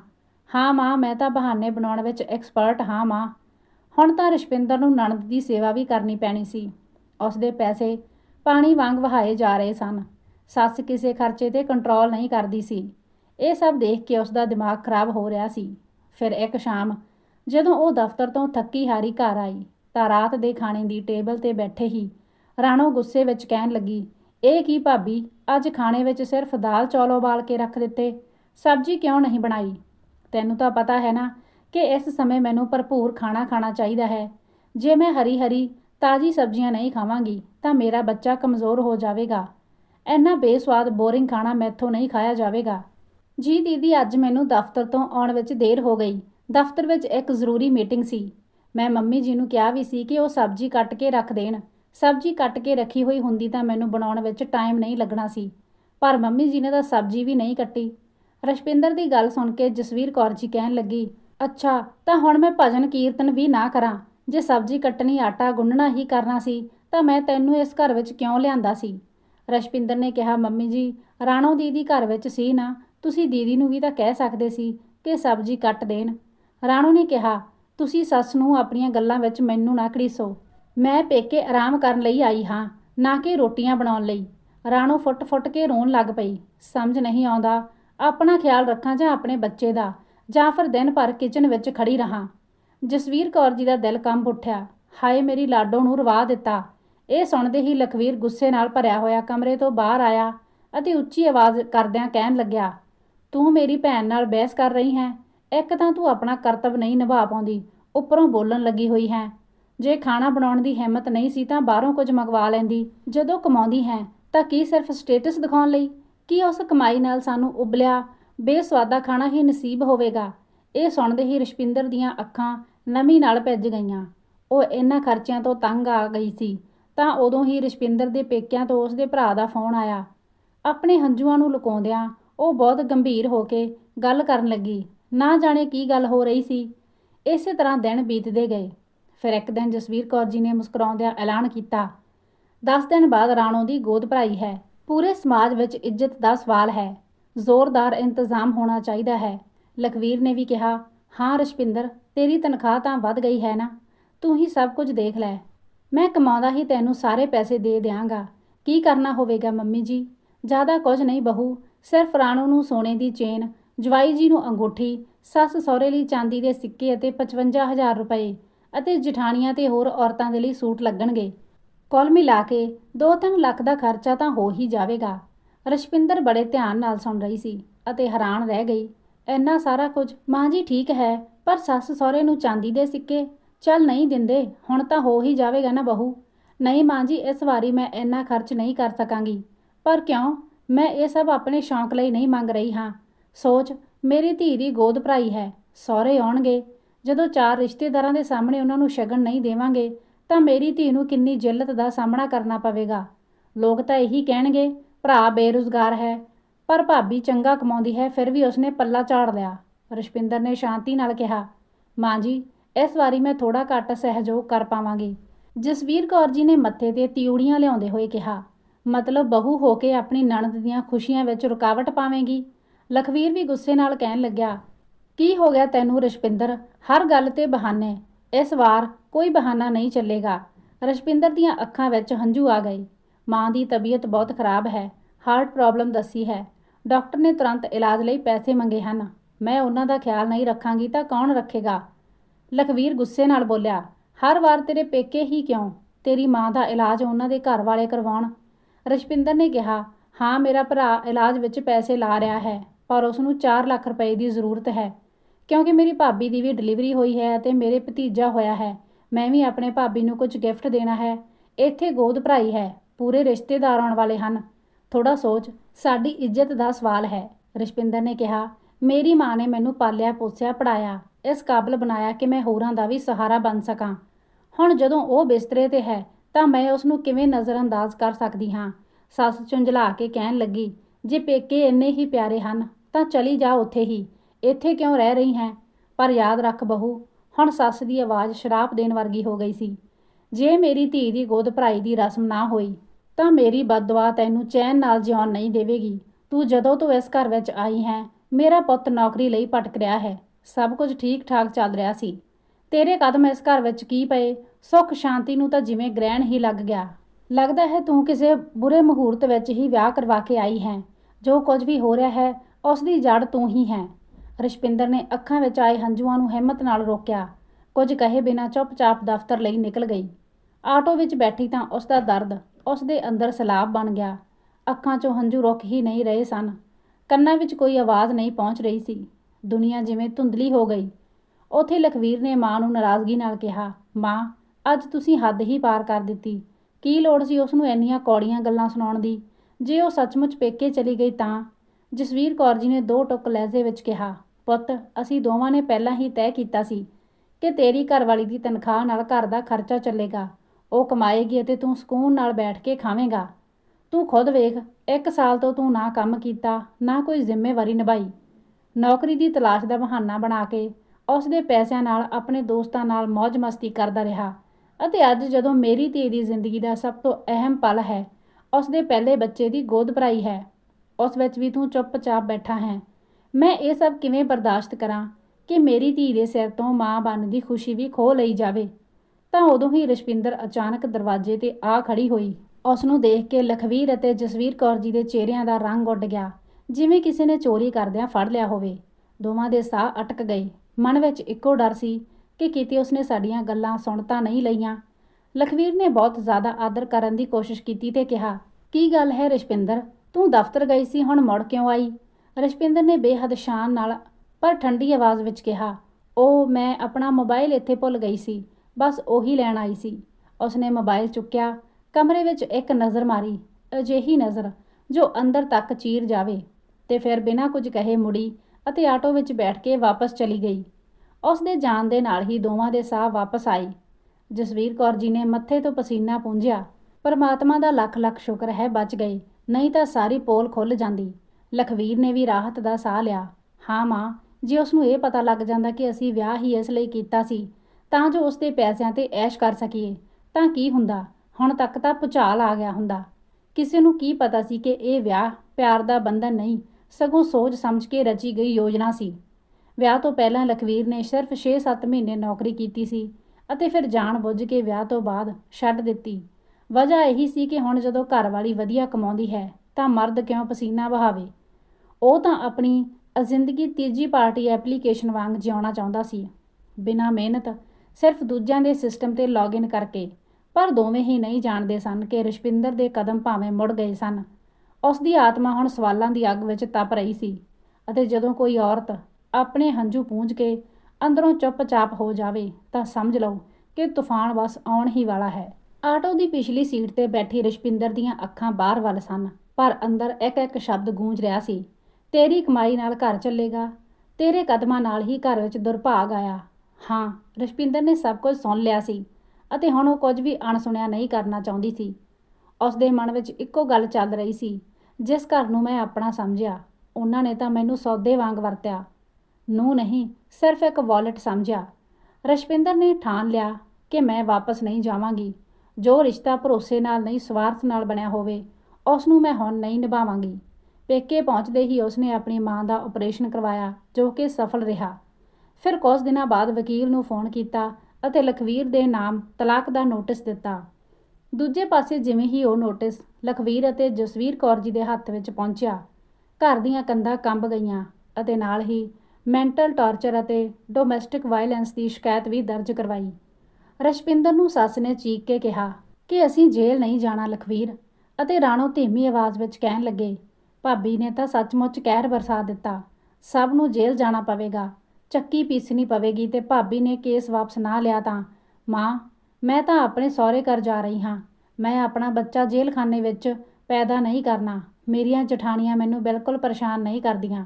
ਹਾਂ ਮਾਂ, ਮੈਂ ਤਾਂ ਬਹਾਨੇ ਬਣਾਉਣ ਵਿੱਚ ਐਕਸਪਰਟ ਹਾਂ ਮਾਂ। ਹੁਣ ਤਾਂ ਰਸ਼ਪਿੰਦਰ ਨੂੰ ਨਣਦ ਦੀ ਸੇਵਾ ਵੀ ਕਰਨੀ ਪੈਣੀ ਸੀ। ਉਸ ਦੇ ਪੈਸੇ ਪਾਣੀ ਵਾਂਗ ਵਹਾਏ ਜਾ ਰਹੇ ਸਨ। ਸੱਸ ਕਿਸੇ ਖਰਚੇ ਤੇ ਕੰਟਰੋਲ ਨਹੀਂ ਕਰਦੀ ਸੀ। ਇਹ ਸਭ ਦੇਖ ਕੇ ਉਸ ਦਾ ਦਿਮਾਗ ਖਰਾਬ ਹੋ ਰਿਹਾ ਸੀ। ਫਿਰ ਇੱਕ ਸ਼ਾਮ ਜਦੋਂ ਉਹ ਦਫ਼ਤਰ ਤੋਂ ਥੱਕੀ ਹਾਰੀ ਘਰ ਆਈ, ਤਾਂ ਰਾਤ ਦੇ ਖਾਣੇ ਦੀ ਟੇਬਲ ਤੇ ਬੈਠੇ ਹੀ ਰਾਣੋ ਗੁੱਸੇ ਵਿੱਚ ਕਹਿਣ ਲੱਗੀ, ਇਹ ਕੀ ਭਾਬੀ, ਅੱਜ ਖਾਣੇ ਵਿੱਚ ਸਿਰਫ ਦਾਲ ਚੌਲ ਉਬਾਲ ਕੇ ਰੱਖ ਦਿੱਤੇ, ਸਬਜ਼ੀ ਕਿਉਂ ਨਹੀਂ ਬਣਾਈ? ਤੈਨੂੰ ਤਾਂ ਪਤਾ ਹੈ ਨਾ ਕਿ ਇਸ ਸਮੇਂ ਮੈਨੂੰ ਭਰਪੂਰ ਖਾਣਾ ਖਾਣਾ ਚਾਹੀਦਾ ਹੈ। ਜੇ ਮੈਂ ਹਰੀ ਹਰੀ ਤਾਜ਼ੀ ਸਬਜ਼ੀਆਂ ਨਹੀਂ ਖਾਵਾਂਗੀ, ਤਾਂ ਮੇਰਾ ਬੱਚਾ ਕਮਜ਼ੋਰ ਹੋ ਜਾਵੇਗਾ। ਇੰਨਾ ਬੇਸਵਾਦ ਬੋਰਿੰਗ ਖਾਣਾ ਮੈਥੋਂ ਨਹੀਂ ਖਾਇਆ ਜਾਵੇਗਾ। ਜੀ ਦੀਦੀ, ਅੱਜ ਮੈਨੂੰ ਦਫ਼ਤਰ ਤੋਂ ਆਉਣ ਵਿੱਚ ਦੇਰ ਹੋ ਗਈ। ਦਫ਼ਤਰ ਵਿੱਚ ਇੱਕ ਜ਼ਰੂਰੀ ਮੀਟਿੰਗ ਸੀ। ਮੈਂ ਮੰਮੀ ਜੀ ਨੂੰ ਕਿਹਾ ਵੀ ਸੀ ਕਿ ਉਹ ਸਬਜ਼ੀ ਕੱਟ ਕੇ ਰੱਖ ਦੇਣ। ਸਬਜ਼ੀ ਕੱਟ ਕੇ ਰੱਖੀ ਹੋਈ ਹੁੰਦੀ ਤਾਂ ਮੈਨੂੰ ਬਣਾਉਣ ਵਿੱਚ ਟਾਈਮ ਨਹੀਂ ਲੱਗਣਾ ਸੀ। ਪਰ ਮੰਮੀ ਜੀ ਨੇ ਤਾਂ ਸਬਜ਼ੀ ਵੀ ਨਹੀਂ ਕੱਟੀ। ਰਸ਼ਪਿੰਦਰ ਦੀ ਗੱਲ ਸੁਣ ਕੇ ਜਸਵੀਰ ਕੌਰ ਜੀ ਕਹਿਣ ਲੱਗੀ, ਅੱਛਾ, ਤਾਂ ਹੁਣ ਮੈਂ ਭਜਨ ਕੀਰਤਨ ਵੀ ਨਾ ਕਰਾਂ। ਜੇ ਸਬਜ਼ੀ ਕੱਟਣੀ ਆਟਾ ਗੁੰਨਣਾ ਹੀ ਕਰਨਾ ਸੀ, ਤਾਂ ਮੈਂ ਤੈਨੂੰ ਇਸ ਘਰ ਵਿੱਚ ਕਿਉਂ ਲਿਆਂਦਾ ਸੀ? ਰਸ਼ਪਿੰਦਰ ਨੇ ਕਿਹਾ, ਮੰਮੀ ਜੀ, ਰਾਣੋ ਦੀਦੀ ਘਰ ਵਿੱਚ ਸੀ ਨਾ, ਤੁਸੀਂ ਦੀਦੀ ਨੂੰ ਵੀ ਤਾਂ ਕਹਿ ਸਕਦੇ ਸੀ ਕਿ ਸਬਜ਼ੀ ਕੱਟ ਦੇਣ। ਰਾਣੋ ਨੇ ਕਿਹਾ, ਤੁਸੀਂ ਸੱਸ ਨੂੰ ਆਪਣੀਆਂ ਗੱਲਾਂ ਵਿੱਚ ਮੈਨੂੰ ਨਾ ਘੜੀਸੋ। ਮੈਂ ਪੇਕੇ ਆਰਾਮ ਕਰਨ ਲਈ ਆਈ ਹਾਂ, ਨਾ ਕਿ ਰੋਟੀਆਂ ਬਣਾਉਣ ਲਈ। ਰਾਣੋ ਫੁੱਟ-ਫੁੱਟ ਕੇ ਰੋਣ ਲੱਗ ਪਈ। ਸਮਝ ਨਹੀਂ ਆਉਂਦਾ। ਆਪਣਾ ਖਿਆਲ ਰੱਖਾਂ ਜਾਂ ਆਪਣੇ ਬੱਚੇ ਦਾ, ਜਾਂ ਫਿਰ ਦਿਨ ਭਰ ਕਿਚਨ ਵਿੱਚ ਖੜੀ ਰਹਾ। ਜਸਵੀਰ ਕੌਰ ਜੀ ਦਾ ਦਿਲ ਕੰਬ ਉੱਠਿਆ। ਹਾਏ, ਮੇਰੀ ਲਾਡੋ ਨੂੰ ਰਵਾ ਦਿੱਤਾ। ਇਹ ਸੁਣਦੇ ਹੀ ਲਖਵੀਰ ਗੁੱਸੇ ਨਾਲ ਭਰਿਆ ਹੋਇਆ ਕਮਰੇ ਤੋਂ ਬਾਹਰ ਆਇਆ ਅਤੇ ਉੱਚੀ ਆਵਾਜ਼ ਕਰਦਿਆਂ ਕਹਿਣ ਲੱਗਿਆ, ਤੂੰ ਮੇਰੀ ਭੈਣ ਨਾਲ ਬਹਿਸ ਕਰ ਰਹੀ ਹੈ? ਇੱਕ ਤਾਂ ਤੂੰ ਆਪਣਾ ਕਰਤੱਵ ਨਹੀਂ ਨਿਭਾ ਪਾਉਂਦੀ, ਉੱਪਰੋਂ ਬੋਲਣ ਲੱਗੀ ਹੋਈ ਹੈ। ਜੇ ਖਾਣਾ ਬਣਾਉਣ ਦੀ ਹਿੰਮਤ ਨਹੀਂ ਸੀ ਤਾਂ ਬਾਹਰੋਂ ਕੁਝ ਮੰਗਵਾ ਲੈਂਦੀ, ਜਦੋਂ ਕਮਾਉਂਦੀ ਹੈ, ਤਾਂ ਕੀ ਸਿਰਫ ਸਟੇਟਸ ਦਿਖਾਉਣ ਲਈ? ਕੀ ਉਸ ਕਮਾਈ ਨਾਲ ਸਾਨੂੰ ਉਬਲਿਆ ਬੇਸਵਾਦਾ ਖਾਣਾ ਹੀ ਨਸੀਬ ਹੋਵੇਗਾ? ਇਹ ਸੁਣਦੇ ਹੀ ਰਸ਼ਪਿੰਦਰ ਦੀਆਂ ਅੱਖਾਂ ਨਮੀ ਨਾਲ ਭਿੱਜ ਗਈਆਂ। ਉਹ ਇਹਨਾਂ ਖਰਚਿਆਂ ਤੋਂ ਤੰਗ ਆ ਗਈ ਸੀ। ਤਾਂ ਉਦੋਂ ਹੀ ਰਸ਼ਪਿੰਦਰ ਦੇ ਪੇਕਿਆਂ ਤੋਂ ਉਸਦੇ ਭਰਾ ਦਾ ਫੋਨ ਆਇਆ। ਆਪਣੇ ਹੰਝੂਆਂ ਨੂੰ ਲੁਕਾਉਂਦਿਆਂ ਉਹ ਬਹੁਤ ਗੰਭੀਰ ਹੋ ਕੇ ਗੱਲ ਕਰਨ ਲੱਗੀ। ਨਾ ਜਾਣੇ ਕੀ ਗੱਲ ਹੋ ਰਹੀ ਸੀ। ਇਸੇ ਤਰ੍ਹਾਂ ਦਿਨ ਬੀਤਦੇ ਗਏ। ਫਿਰ ਇੱਕ ਦਿਨ ਜਸਵੀਰ ਕੌਰ ਜੀ ਨੇ ਮੁਸਕਰਾਉਂਦਿਆਂ ਐਲਾਨ ਕੀਤਾ। 10 ਦਿਨ ਬਾਅਦ ਰਾਣੋ ਦੀ ਗੋਦ ਭਰਾਈ ਹੈ। ਪੂਰੇ ਸਮਾਜ ਵਿੱਚ ਇੱਜ਼ਤ ਦਾ ਸਵਾਲ ਹੈ। ਜ਼ੋਰਦਾਰ ਇੰਤਜ਼ਾਮ ਹੋਣਾ ਚਾਹੀਦਾ ਹੈ। ਲਖਵੀਰ ਨੇ ਵੀ ਕਿਹਾ, ਹਾਂ ਰਸ਼ਪਿੰਦਰ, ਤੇਰੀ ਤਨਖਾਹ ਤਾਂ ਵੱਧ ਗਈ ਹੈ ਨਾ। ਤੂੰ ਹੀ ਸਭ ਕੁਝ ਦੇਖ ਲੈ। ਮੈਂ ਕਮਾਉਂਦਾ ਹੀ ਤੈਨੂੰ ਸਾਰੇ ਪੈਸੇ ਦੇ ਦਿਆਂਗਾ। ਕੀ ਕਰਨਾ ਹੋਵੇਗਾ ਮੰਮੀ ਜੀ? ਜ਼ਿਆਦਾ ਕੁਝ ਨਹੀਂ ਬਹੂ। ਸਿਰਫ ਰਾਣੋ ਨੂੰ ਸੋਨੇ ਦੀ ਚੇਨ, ਜਵਾਈ ਜੀ ਨੂੰ ਅੰਗੂਠੀ, ਸੱਸ ਸਹੁਰੇ ਲਈ ਚਾਂਦੀ ਦੇ ਸਿੱਕੇ ਅਤੇ 55000 ਰੁਪਏ ਅਤੇ ਜਠਾਣੀਆਂ ਤੇ ਹੋਰ ਔਰਤਾਂ ਦੇ ਲਈ ਸੂਟ ਲੱਗਣਗੇ। ਕੁੱਲ ਮਿਲਾ ਕੇ 2-3 ਲੱਖ ਦਾ ਖਰਚਾ ਤਾਂ ਹੋ ਹੀ ਜਾਵੇਗਾ। ਰਸ਼ਪਿੰਦਰ ਬੜੇ ਧਿਆਨ ਨਾਲ ਸੁਣ ਰਹੀ ਸੀ ਅਤੇ ਹੈਰਾਨ ਰਹਿ ਗਈ। ਇੰਨਾ ਸਾਰਾ ਕੁਝ ਮਾਂ ਜੀ ਠੀਕ ਹੈ, ਪਰ ਸੱਸ ਸਹੁਰੇ ਨੂੰ ਚਾਂਦੀ ਦੇ ਸਿੱਕੇ ਚੱਲ ਨਹੀਂ ਦਿੰਦੇ, ਹੁਣ ਤਾਂ ਹੋ ਹੀ ਜਾਵੇਗਾ ਨਾ ਬਹੂ। ਨਹੀਂ ਮਾਂ ਜੀ, ਇਸ ਵਾਰੀ ਮੈਂ ਇੰਨਾ ਖਰਚ ਨਹੀਂ ਕਰ ਸਕਾਂਗੀ। ਪਰ ਕਿਉਂ? ਮੈਂ ਇਹ ਸਭ ਆਪਣੇ ਸ਼ੌਂਕ ਲਈ ਨਹੀਂ ਮੰਗ ਰਹੀ ਹਾਂ। ਸੋਚ, ਮੇਰੀ ਧੀ ਦੀ ਗੋਦ ਭਰਾਈ ਹੈ, ਸਹੁਰੇ ਆਉਣਗੇ। ਜਦੋਂ ਚਾਰ ਰਿਸ਼ਤੇਦਾਰਾਂ ਦੇ ਸਾਹਮਣੇ ਉਹਨਾਂ ਨੂੰ ਸ਼ਗਨ ਨਹੀਂ ਦੇਵਾਂਗੇ, ਤਾਂ ਮੇਰੀ ਧੀ ਨੂੰ ਕਿੰਨੀ ਜਿੱਲਤ ਦਾ ਸਾਹਮਣਾ ਕਰਨਾ ਪਵੇਗਾ। ਲੋਕ ਤਾਂ ਇਹੀ ਕਹਿਣਗੇ, ਭਰਾ ਬੇਰੁਜ਼ਗਾਰ ਹੈ, ਪਰ ਭਾਬੀ ਚੰਗਾ ਕਮਾਉਂਦੀ ਹੈ, ਫਿਰ ਵੀ ਉਸਨੇ ਪੱਲਾ ਝਾੜ ਲਿਆ। ਰਸ਼ਪਿੰਦਰ ਨੇ ਸ਼ਾਂਤੀ ਨਾਲ ਕਿਹਾ, ਮਾਂ ਜੀ ਇਸ ਵਾਰੀ ਮੈਂ ਥੋੜਾ ਘੱਟ ਸਹਿਯੋਗ ਕਰ ਪਾਵਾਂਗੀ। ਜਸਵੀਰ ਕੌਰ ਜੀ ਨੇ ਮੱਥੇ ਤੇ ਤਿਉੜੀਆਂ ਲਿਆਉਂਦੇ ਹੋਏ ਕਿਹਾ, ਮਤਲਬ ਬਹੂ ਹੋ ਕੇ ਆਪਣੀ ਨਣਦ ਦੀਆਂ ਖੁਸ਼ੀਆਂ ਵਿੱਚ ਰੁਕਾਵਟ ਪਾਵੇਂਗੀ? ਲਖਵੀਰ ਵੀ ਗੁੱਸੇ ਨਾਲ ਕਹਿਣ ਲੱਗਿਆ, ਕੀ ਹੋ ਗਿਆ ਤੈਨੂੰ ਰਸ਼ਪਿੰਦਰ ਹਰ ਗੱਲ ਤੇ ਬਹਾਨੇ। ਇਸ ਵਾਰ ਕੋਈ ਬਹਾਨਾ ਨਹੀਂ ਚੱਲੇਗਾ। ਰਸ਼ਪਿੰਦਰ ਦੀਆਂ ਅੱਖਾਂ ਵਿੱਚ ਹੰਝੂ ਆ ਗਏ। ਮਾਂ ਦੀ ਤਬੀਅਤ ਬਹੁਤ ਖਰਾਬ ਹੈ, ਹਾਰਟ ਪ੍ਰੋਬਲਮ ਦੱਸੀ ਹੈ। ਡਾਕਟਰ ਨੇ ਤੁਰੰਤ ਇਲਾਜ ਲਈ ਪੈਸੇ ਮੰਗੇ ਹਨ। ਮੈਂ ਉਹਨਾਂ ਦਾ ਖਿਆਲ ਨਹੀਂ ਰੱਖਾਂਗੀ ਤਾਂ ਕੌਣ ਰੱਖੇਗਾ? ਲਖਵੀਰ ਗੁੱਸੇ ਨਾਲ ਬੋਲਿਆ, ਹਰ ਵਾਰ ਤੇਰੇ ਪੇਕੇ ਹੀ ਕਿਉਂ? ਤੇਰੀ ਮਾਂ ਦਾ ਇਲਾਜ ਉਹਨਾਂ ਦੇ ਘਰ ਵਾਲੇ ਕਰਵਾਉਣ। ਰਸ਼ਪਿੰਦਰ ਨੇ ਕਿਹਾ, ਹਾਂ, ਮੇਰਾ ਭਰਾ ਇਲਾਜ ਵਿੱਚ ਪੈਸੇ ਲਾ ਰਿਹਾ ਹੈ, ਪਰ ਉਸ ਨੂੰ 4 ਲੱਖ ਰੁਪਏ ਦੀ ਜ਼ਰੂਰਤ ਹੈ। ਕਿਉਂਕਿ ਮੇਰੀ ਭਾਬੀ ਦੀ ਵੀ ਡਿਲੀਵਰੀ ਹੋਈ ਹੈ ਅਤੇ ਮੇਰੇ ਭਤੀਜਾ ਹੋਇਆ ਹੈ, ਮੈਂ ਵੀ ਆਪਣੇ ਭਾਬੀ ਨੂੰ ਕੁਝ ਗਿਫਟ ਦੇਣਾ ਹੈ। ਇੱਥੇ ਗੋਦ ਭਰਾਈ ਹੈ, ਪੂਰੇ ਰਿਸ਼ਤੇਦਾਰ ਆਉਣ ਵਾਲੇ ਹਨ। ਥੋੜਾ ਸੋਚ, ਸਾਡੀ ਇੱਜ਼ਤ ਦਾ ਸਵਾਲ ਹੈ। ਰਸ਼ਪਿੰਦਰ ਨੇ ਕਿਹਾ, ਮੇਰੀ ਮਾਂ ਨੇ ਮੈਨੂੰ ਪਾਲਿਆ ਪੋਸਿਆ ਪੜਾਇਆ। ਇਸ ਕਾਬਲ ਬਣਾਇਆ ਕਿ ਮੈਂ ਹੋਰਾਂ ਦਾ ਵੀ ਸਹਾਰਾ ਬਣ ਸਕਾਂ। ਹੁਣ ਜਦੋਂ ਉਹ ਬਿਸਤਰੇ ਤੇ ਹੈ, ਤਾਂ ਮੈਂ ਉਸ ਨੂੰ ਕਿਵੇਂ ਨਜ਼ਰਅੰਦਾਜ਼ ਕਰ ਸਕਦੀ ਹਾਂ? ਸੱਸ ਝੁੰਝਲਾ ਕੇ ਕਹਿਣ ਲੱਗੀ, ਜੇ ਪੇਕੇ ਇੰਨੇ ਹੀ ਪਿਆਰੇ ਹਨ, ਤਾਂ ਚਲੀ ਜਾ ਉੱਥੇ ਹੀ। ਇੱਥੇ ਕਿਉਂ ਰਹਿ ਰਹੀ ਹੈ? ਪਰ ਯਾਦ ਰੱਖ ਬਹੂ, ਹੁਣ ਸੱਸ ਦੀ ਆਵਾਜ਼ ਸ਼ਰਾਪ ਦੇਣ ਵਰਗੀ ਹੋ ਗਈ ਸੀ। ਜੇ ਮੇਰੀ ਧੀ ਦੀ ਗੋਦ ਭਰਾਈ ਦੀ ਰਸਮ ਨਾ ਹੋਈ, ਤਾਂ ਮੇਰੀ ਬਦਦੁਆ ਤੈਨੂੰ ਚੈਨ ਨਾਲ ਜਿਉਣ ਨਹੀਂ ਦੇਵੇਗੀ। ਤੂੰ ਜਦੋਂ ਤੋਂ ਇਸ ਘਰ ਵਿੱਚ ਆਈ ਹੈ, ਮੇਰਾ ਪੁੱਤ ਨੌਕਰੀ ਲਈ ਭਟਕ ਰਿਹਾ ਹੈ। ਸਭ ਕੁਝ ਠੀਕ ਠਾਕ ਚੱਲ ਰਿਹਾ ਸੀ। ਤੇਰੇ ਕਦਮ ਇਸ ਘਰ ਵਿੱਚ ਕੀ ਪਏ? ਸੁੱਖ, ਸ਼ਾਂਤੀ ਨੂੰ ਤਾਂ ਜਿਵੇਂ ਗ੍ਰਹਿਣ ਹੀ ਲੱਗ ਗਿਆ। ਲੱਗਦਾ ਹੈ ਤੂੰ ਕਿਸੇ ਬੁਰੇ ਮਹੂਰਤ ਵਿੱਚ ਹੀ ਵਿਆਹ ਕਰਵਾ ਕੇ ਆਈ ਹੈ। ਜੋ ਕੁਝ ਵੀ ਹੋ ਰਿਹਾ ਹੈ, ਉਸ ਦੀ ਜੜ ਤੂੰ ਹੀ ਹੈ। ਰਸ਼ਪਿੰਦਰ ਨੇ ਅੱਖਾਂ ਵਿੱਚ ਆਏ ਹੰਝੂਆਂ ਨੂੰ ਹਿੰਮਤ ਨਾਲ ਰੋਕਿਆ। ਕੁਝ ਕਹੇ ਬਿਨਾਂ ਚੁੱਪਚਾਪ ਦਫ਼ਤਰ ਲਈ ਨਿਕਲ ਗਈ। ਆਟੋ ਵਿੱਚ ਬੈਠੀ ਤਾਂ ਉਸ ਦਾ ਦਰਦ, ਉਸ ਦੇ ਅੰਦਰ ਸਲਾਬ ਬਣ ਗਿਆ। ਅੱਖਾਂ 'ਚੋਂ ਹੰਝੂ ਰੁਕ ਹੀ ਨਹੀਂ ਰਹੇ ਸਨ। ਕੰਨਾਂ ਵਿੱਚ ਕੋਈ ਆਵਾਜ਼ ਨਹੀਂ ਪਹੁੰਚ ਰਹੀ ਸੀ। ਦੁਨੀਆ ਜਿਵੇਂ ਧੁੰਦਲੀ ਹੋ ਗਈ। ਉਥੇ ਲਖਵੀਰ ਨੇ ਮਾਂ ਨੂੰ ਨਾਰਾਜ਼ਗੀ ਨਾਲ ਕਿਹਾ, ਮਾਂ, ਅੱਜ ਤੁਸੀਂ ਹੱਦ ਹੀ ਪਾਰ ਕਰ ਦਿੱਤੀ। ਕੀ ਲੋੜ ਸੀ ਉਸ ਨੂੰ ਇੰਨੀਆਂ ਕੌੜੀਆਂ ਗੱਲਾਂ ਸੁਣਾਉਣ ਦੀ? ਜੇ ਉਹ ਸੱਚਮੁੱਚ ਪੇਕੇ ਚਲੀ ਗਈ ਤਾਂ? ਜਸਵੀਰ ਕੌਰ ਜੀ ਨੇ ਦੋ ਟੁਕ ਲਹਿਜ਼ੇ ਵਿੱਚ ਕਿਹਾ, ਪੁੱਤ, ਅਸੀਂ ਦੋਵਾਂ ਨੇ ਪਹਿਲਾਂ ਹੀ ਤੈਅ ਕੀਤਾ ਸੀ ਕਿ ਤੇਰੀ ਘਰਵਾਲੀ ਦੀ ਤਨਖਾਹ ਨਾਲ ਘਰ ਦਾ ਖਰਚਾ ਚੱਲੇਗਾ। ਉਹ ਕਮਾਏਗੀ ਅਤੇ ਤੂੰ ਸਕੂਨ ਨਾਲ ਬੈਠ ਕੇ ਖਾਵੇਂਗਾ। ਤੂੰ ਖੁਦ ਵੇਖ, ਇੱਕ ਸਾਲ ਤੋਂ ਤੂੰ ਨਾ ਕੰਮ ਕੀਤਾ, ਨਾ ਕੋਈ ਜ਼ਿੰਮੇਵਾਰੀ ਨਿਭਾਈ। ਨੌਕਰੀ ਦੀ ਤਲਾਸ਼ ਦਾ ਬਹਾਨਾ ਬਣਾ ਕੇ ਉਸ ਦੇ ਪੈਸਿਆਂ ਨਾਲ ਆਪਣੇ ਦੋਸਤਾਂ ਨਾਲ ਮौज ਮਸਤੀ ਕਰਦਾ ਰਿਹਾ ਅਤੇ ਅੱਜ ਜਦੋਂ ਮੇਰੀ ਧੀ ਦੀ ਜ਼ਿੰਦਗੀ ਦਾ ਸਭ ਤੋਂ ਅਹਿਮ ਪਲ ਹੈ, ਉਸ ਦੇ ਪਹਿਲੇ ਬੱਚੇ ਦੀ ਗੋਦ ਭਰਾਈ ਹੈ, ਉਸ ਵਿੱਚ ਵੀ ਤੂੰ ਚੁੱਪਚਾਪ ਬੈਠਾ ਹੈ। ਮੈਂ ਇਹ ਸਭ ਕਿਵੇਂ ਬਰਦਾਸ਼ਤ ਕਰਾਂ ਕਿ ਮੇਰੀ ਧੀ ਦੇ ਸਿਰ ਤੋਂ ਮਾਂ ਬਣਨ ਦੀ ਖੁਸ਼ੀ ਵੀ ਖੋ ਲਈ ਜਾਵੇ? ਤਾਂ ਉਦੋਂ ਹੀ ਰਸ਼ਪਿੰਦਰ ਅਚਾਨਕ ਦਰਵਾਜ਼ੇ ਤੇ ਆ ਖੜੀ ਹੋਈ। ਉਸ ਨੂੰ ਦੇਖ ਕੇ ਲਖਵੀਰ ਅਤੇ ਜਸਵੀਰ ਕੌਰ ਜੀ ਦੇ ਚਿਹਰਿਆਂ ਦਾ ਰੰਗ ਉੱਡ ਗਿਆ। ਜਿਵੇਂ ਕਿਸੇ ਨੇ ਚੋਰੀ ਕਰਦਿਆਂ ਫੜ ਲਿਆ ਹੋਵੇ। ਦੋਵਾਂ ਦੇ ਸਾਹ ਅਟਕ ਗਏ। ਮਨ ਵਿੱਚ ਇੱਕੋ ਡਰ ਸੀ ਕਿ ਕਿਤੇ ਉਸਨੇ ਸਾਡੀਆਂ ਗੱਲਾਂ ਸੁਣ ਤਾਂ ਨਹੀਂ ਲਈਆਂ। ਲਖਵੀਰ ਨੇ ਬਹੁਤ ਜ਼ਿਆਦਾ ਆਦਰ ਕਰਨ ਦੀ ਕੋਸ਼ਿਸ਼ ਕੀਤੀ ਤੇ ਕਿਹਾ, ਕੀ ਗੱਲ ਹੈ ਰਸ਼ਪਿੰਦਰ? ਤੂੰ ਦਫ਼ਤਰ ਗਈ ਸੀ, ਹੁਣ ਮੁੜ ਕਿਉਂ ਆਈ? ਰਸ਼ਪਿੰਦਰ ਨੇ ਬੇਹੱਦ ਸ਼ਾਨ ਨਾਲ, ਪਰ ਠੰਡੀ ਆਵਾਜ਼ ਵਿੱਚ ਕਿਹਾ ਉਹ ਮੈਂ ਆਪਣਾ ਮੋਬਾਈਲ ਇੱਥੇ ਭੁੱਲ ਗਈ ਸੀ। ਬਸ ਉਹੀ ਲੈਣ ਆਈ ਸੀ। ਉਸਨੇ ਮੋਬਾਈਲ ਚੁੱਕਿਆ, ਕਮਰੇ ਵਿੱਚ ਇੱਕ ਨਜ਼ਰ ਮਾਰੀ, ਅਜਿਹੀ ਨਜ਼ਰ ਜੋ ਅੰਦਰ ਤੱਕ ਚੀਰ ਜਾਵੇ। ਤੇ ਫਿਰ ਬਿਨਾਂ ਕੁਝ ਕਹੇ ਮੁੜੀ ਅਤੇ ਆਟੋ ਵਿੱਚ ਬੈਠ ਕੇ ਵਾਪਸ ਚਲੀ ਗਈ। ਉਸ ਦੇ ਜਾਣ ਦੇ ਨਾਲ ਹੀ ਦੋਵਾਂ ਦੇ ਸਾਹ ਵਾਪਸ ਆਏ। ਜਸਵੀਰ ਕੌਰ ਜੀ ਨੇ ਮੱਥੇ ਤੋਂ ਪਸੀਨਾ ਪੂੰਝਿਆ। ਪਰਮਾਤਮਾ ਦਾ ਲੱਖ ਲੱਖ ਸ਼ੁਕਰ ਹੈ ਬਚ ਗਏ, ਨਹੀਂ ਤਾਂ ਸਾਰੀ ਪੋਲ ਖੁੱਲ ਜਾਂਦੀ। ਲਖਵੀਰ ਨੇ ਵੀ ਰਾਹਤ ਦਾ ਸਾਹ ਲਿਆ। ਹਾਂ ਮਾਂ, ਜੇ ਉਸ ਨੂੰ ਇਹ ਪਤਾ ਲੱਗ ਜਾਂਦਾ ਕਿ ਅਸੀਂ ਵਿਆਹ ਹੀ ਇਸ ਲਈ ਕੀਤਾ ਸੀ, ਤਾਂ ਜੋ ਉਸ ਦੇ ਪੈਸਿਆਂ ਤੇ ਐਸ਼ ਕਰ ਸਕੀਏ, ਤਾਂ ਕੀ ਹੁੰਦਾ? ਹੁਣ ਤੱਕ ਤਾਂ ਭੁਚਾਲ ਆ ਗਿਆ ਹੁੰਦਾ। ਕਿਸੇ ਨੂੰ ਕੀ ਪਤਾ ਸੀ ਕਿ ਇਹ ਵਿਆਹ ਪਿਆਰ ਦਾ ਬੰਧਨ ਨਹੀਂ ਸਗੋਂ ਸੋਚ ਸਮਝ ਕੇ ਰਚੀ ਗਈ ਯੋਜਨਾ ਸੀ। ਵਿਆਹ ਤੋਂ ਪਹਿਲਾਂ ਲਖਵੀਰ ਨੇ ਸਿਰਫ 6-7 ਮਹੀਨੇ ਨੌਕਰੀ ਕੀਤੀ ਸੀ ਅਤੇ ਫਿਰ ਜਾਣ ਬੁੱਝ ਕੇ ਵਿਆਹ ਤੋਂ ਬਾਅਦ ਛੱਡ ਦਿੱਤੀ। ਵਜ੍ਹਾ ਇਹੀ ਸੀ ਕਿ ਹੁਣ ਜਦੋਂ ਘਰ ਵਾਲੀ ਵਧੀਆ ਕਮਾਉਂਦੀ ਹੈ ਤਾਂ ਮਰਦ ਕਿਉਂ ਪਸੀਨਾ ਵਹਾਵੇ? ਉਹ ਤਾਂ ਆਪਣੀ ਜ਼ਿੰਦਗੀ ਤੀਜੀ ਪਾਰਟੀ ਐਪਲੀਕੇਸ਼ਨ ਵਾਂਗ ਜਿਉਣਾ ਚਾਹੁੰਦਾ ਸੀ। ਬਿਨਾਂ ਮਿਹਨਤ, ਸਿਰਫ ਦੂਜਿਆਂ ਦੇ ਸਿਸਟਮ ਤੇ ਲੌਗਇਨ ਕਰਕੇ, ਪਰ ਦੋਵੇਂ ਹੀ ਨਹੀਂ ਜਾਣਦੇ ਸਨ ਕਿ ਰਸ਼ਪਿੰਦਰ ਦੇ ਕਦਮ ਭਾਵੇਂ ਮੁੜ ਗਏ ਸਨ। ਉਸ ਦੀ ਆਤਮਾ ਹੁਣ ਸਵਾਲਾਂ ਦੀ ਅੱਗ ਵਿੱਚ ਤਪ ਰਹੀ ਸੀ ਅਤੇ ਜਦੋਂ ਕੋਈ ਔਰਤ ਆਪਣੇ ਹੰਝੂ ਪੂੰਝ ਕੇ ਅੰਦਰੋਂ ਚੁੱਪਚਾਪ ਹੋ ਜਾਵੇ ਤਾਂ ਸਮਝ ਲਓ ਕਿ ਤੂਫਾਨ ਬਸ ਆਉਣ ਹੀ ਵਾਲਾ ਹੈ। ਆਟੋ ਦੀ ਪਿਛਲੀ ਸੀਟ ਤੇ ਬੈਠੀ ਰਸ਼ਪਿੰਦਰ ਦੀਆਂ ਅੱਖਾਂ ਬਾਹਰ ਵੱਲ ਸਨ, ਪਰ ਅੰਦਰ ਇੱਕ ਇੱਕ ਸ਼ਬਦ ਗੂੰਜ ਰਿਹਾ ਸੀ, ਤੇਰੀ ਕਮਾਈ ਨਾਲ ਘਰ ਚੱਲੇਗਾ, ਤੇਰੇ ਕਦਮਾਂ ਨਾਲ ਹੀ ਘਰ ਵਿੱਚ ਦੁਰਭਾਗ ਆਇਆ। ਹਾਂ ਰਸ਼ਪਿੰਦਰ ਨੇ ਸਭ ਕੁਝ ਸੁਣ ਲਿਆ ਸੀ ਅਤੇ ਹੁਣ ਉਹ ਕੁਝ ਵੀ ਅਣਸੁਣਿਆ ਨਹੀਂ ਕਰਨਾ ਚਾਹੁੰਦੀ ਸੀ। ਉਸ ਦੇ ਮਨ ਵਿੱਚ ਇੱਕੋ ਗੱਲ ਚੱਲ ਰਹੀ ਸੀ ਜਿਸ ਘਰ ਨੂੰ ਮੈਂ ਆਪਣਾ ਸਮਝਿਆ, ਉਹਨਾਂ ਨੇ ਤਾਂ ਮੈਨੂੰ ਸੌਦੇ ਵਾਂਗ ਵਰਤਿਆ। ਨੂੰ ਨਹੀਂ, ਸਿਰਫ ਇੱਕ ਵਾਲਟ ਸਮਝਿਆ। ਰਸ਼ਪਿੰਦਰ ਨੇ ਠਾਣ ਲਿਆ ਕਿ ਮੈਂ ਵਾਪਸ ਨਹੀਂ ਜਾਵਾਂਗੀ। ਜੋ ਰਿਸ਼ਤਾ ਭਰੋਸੇ ਨਾਲ ਨਹੀਂ, ਸਵਾਰਥ ਨਾਲ ਬਣਿਆ ਹੋਵੇ, ਉਸ ਨੂੰ ਮੈਂ ਹੁਣ ਨਹੀਂ ਨਿਭਾਵਾਂਗੀ। ਪੇਕੇ ਪਹੁੰਚਦੇ ਹੀ ਉਸਨੇ ਆਪਣੀ ਮਾਂ ਦਾ ਆਪਰੇਸ਼ਨ ਕਰਵਾਇਆ, ਜੋ ਕਿ ਸਫਲ ਰਿਹਾ। ਫਿਰ ਕੁਝ ਦਿਨਾਂ ਬਾਅਦ ਵਕੀਲ ਨੂੰ ਫੋਨ ਕੀਤਾ ਅਤੇ ਲਖਵੀਰ ਦੇ ਨਾਮ ਤਲਾਕ ਦਾ ਨੋਟਿਸ ਦਿੱਤਾ। ਦੂਜੇ ਪਾਸੇ ਜਿਵੇਂ ਹੀ ਉਹ ਨੋਟਿਸ ਲਖਵੀਰ ਅਤੇ ਜਸਵੀਰ ਕੌਰ ਜੀ ਦੇ ਹੱਥ ਵਿੱਚ ਪਹੁੰਚਿਆ। ਘਰ ਦੀਆਂ ਕੰਧਾਂ ਕੰਬ ਗਈਆਂ ਅਤੇ ਨਾਲ ਹੀ ਮੈਂਟਲ ਟਾਰਚਰ ਅਤੇ ਡੋਮੈਸਟਿਕ ਵਾਇਲੈਂਸ ਦੀ ਸ਼ਿਕਾਇਤ ਵੀ ਦਰਜ ਕਰਵਾਈ। ਰਸ਼ਪਿੰਦਰ ਨੂੰ ਸੱਸ ਨੇ ਚੀਕ ਕੇ ਕਿਹਾ ਕਿ ਅਸੀਂ ਜੇਲ੍ਹ ਨਹੀਂ ਜਾਣਾ ਲਖਵੀਰ ਅਤੇ ਰਾਣੋ ਧੀਮੀ ਆਵਾਜ਼ ਵਿੱਚ ਕਹਿਣ ਲੱਗੇ, ਭਾਬੀ ਨੇ ਤਾਂ ਸੱਚਮੁੱਚ ਕਹਿਰ ਬਰਸਾ ਦਿੱਤਾ। ਸਭ ਨੂੰ ਜੇਲ੍ਹ ਜਾਣਾ ਪਵੇਗਾ। ਚੱਕੀ ਪੀਸਣੀ ਪਵੇਗੀ ਤੇ ਭਾਬੀ ਨੇ ਕੇਸ ਵਾਪਸ ਨਾ ਲਿਆ ਤਾਂ। ਮਾਂ, ਮੈਂ ਤਾਂ ਆਪਣੇ ਸਹੁਰੇ ਘਰ ਜਾ ਰਹੀ ਹਾਂ। ਮੈਂ ਆਪਣਾ ਬੱਚਾ ਜੇਲ੍ਹਖਾਨੇ ਵਿੱਚ ਪੈਦਾ ਨਹੀਂ ਕਰਨਾ। ਮੇਰੀਆਂ ਜਠਾਣੀਆਂ ਮੈਨੂੰ ਬਿਲਕੁਲ ਪਰੇਸ਼ਾਨ ਨਹੀਂ ਕਰਦੀਆਂ।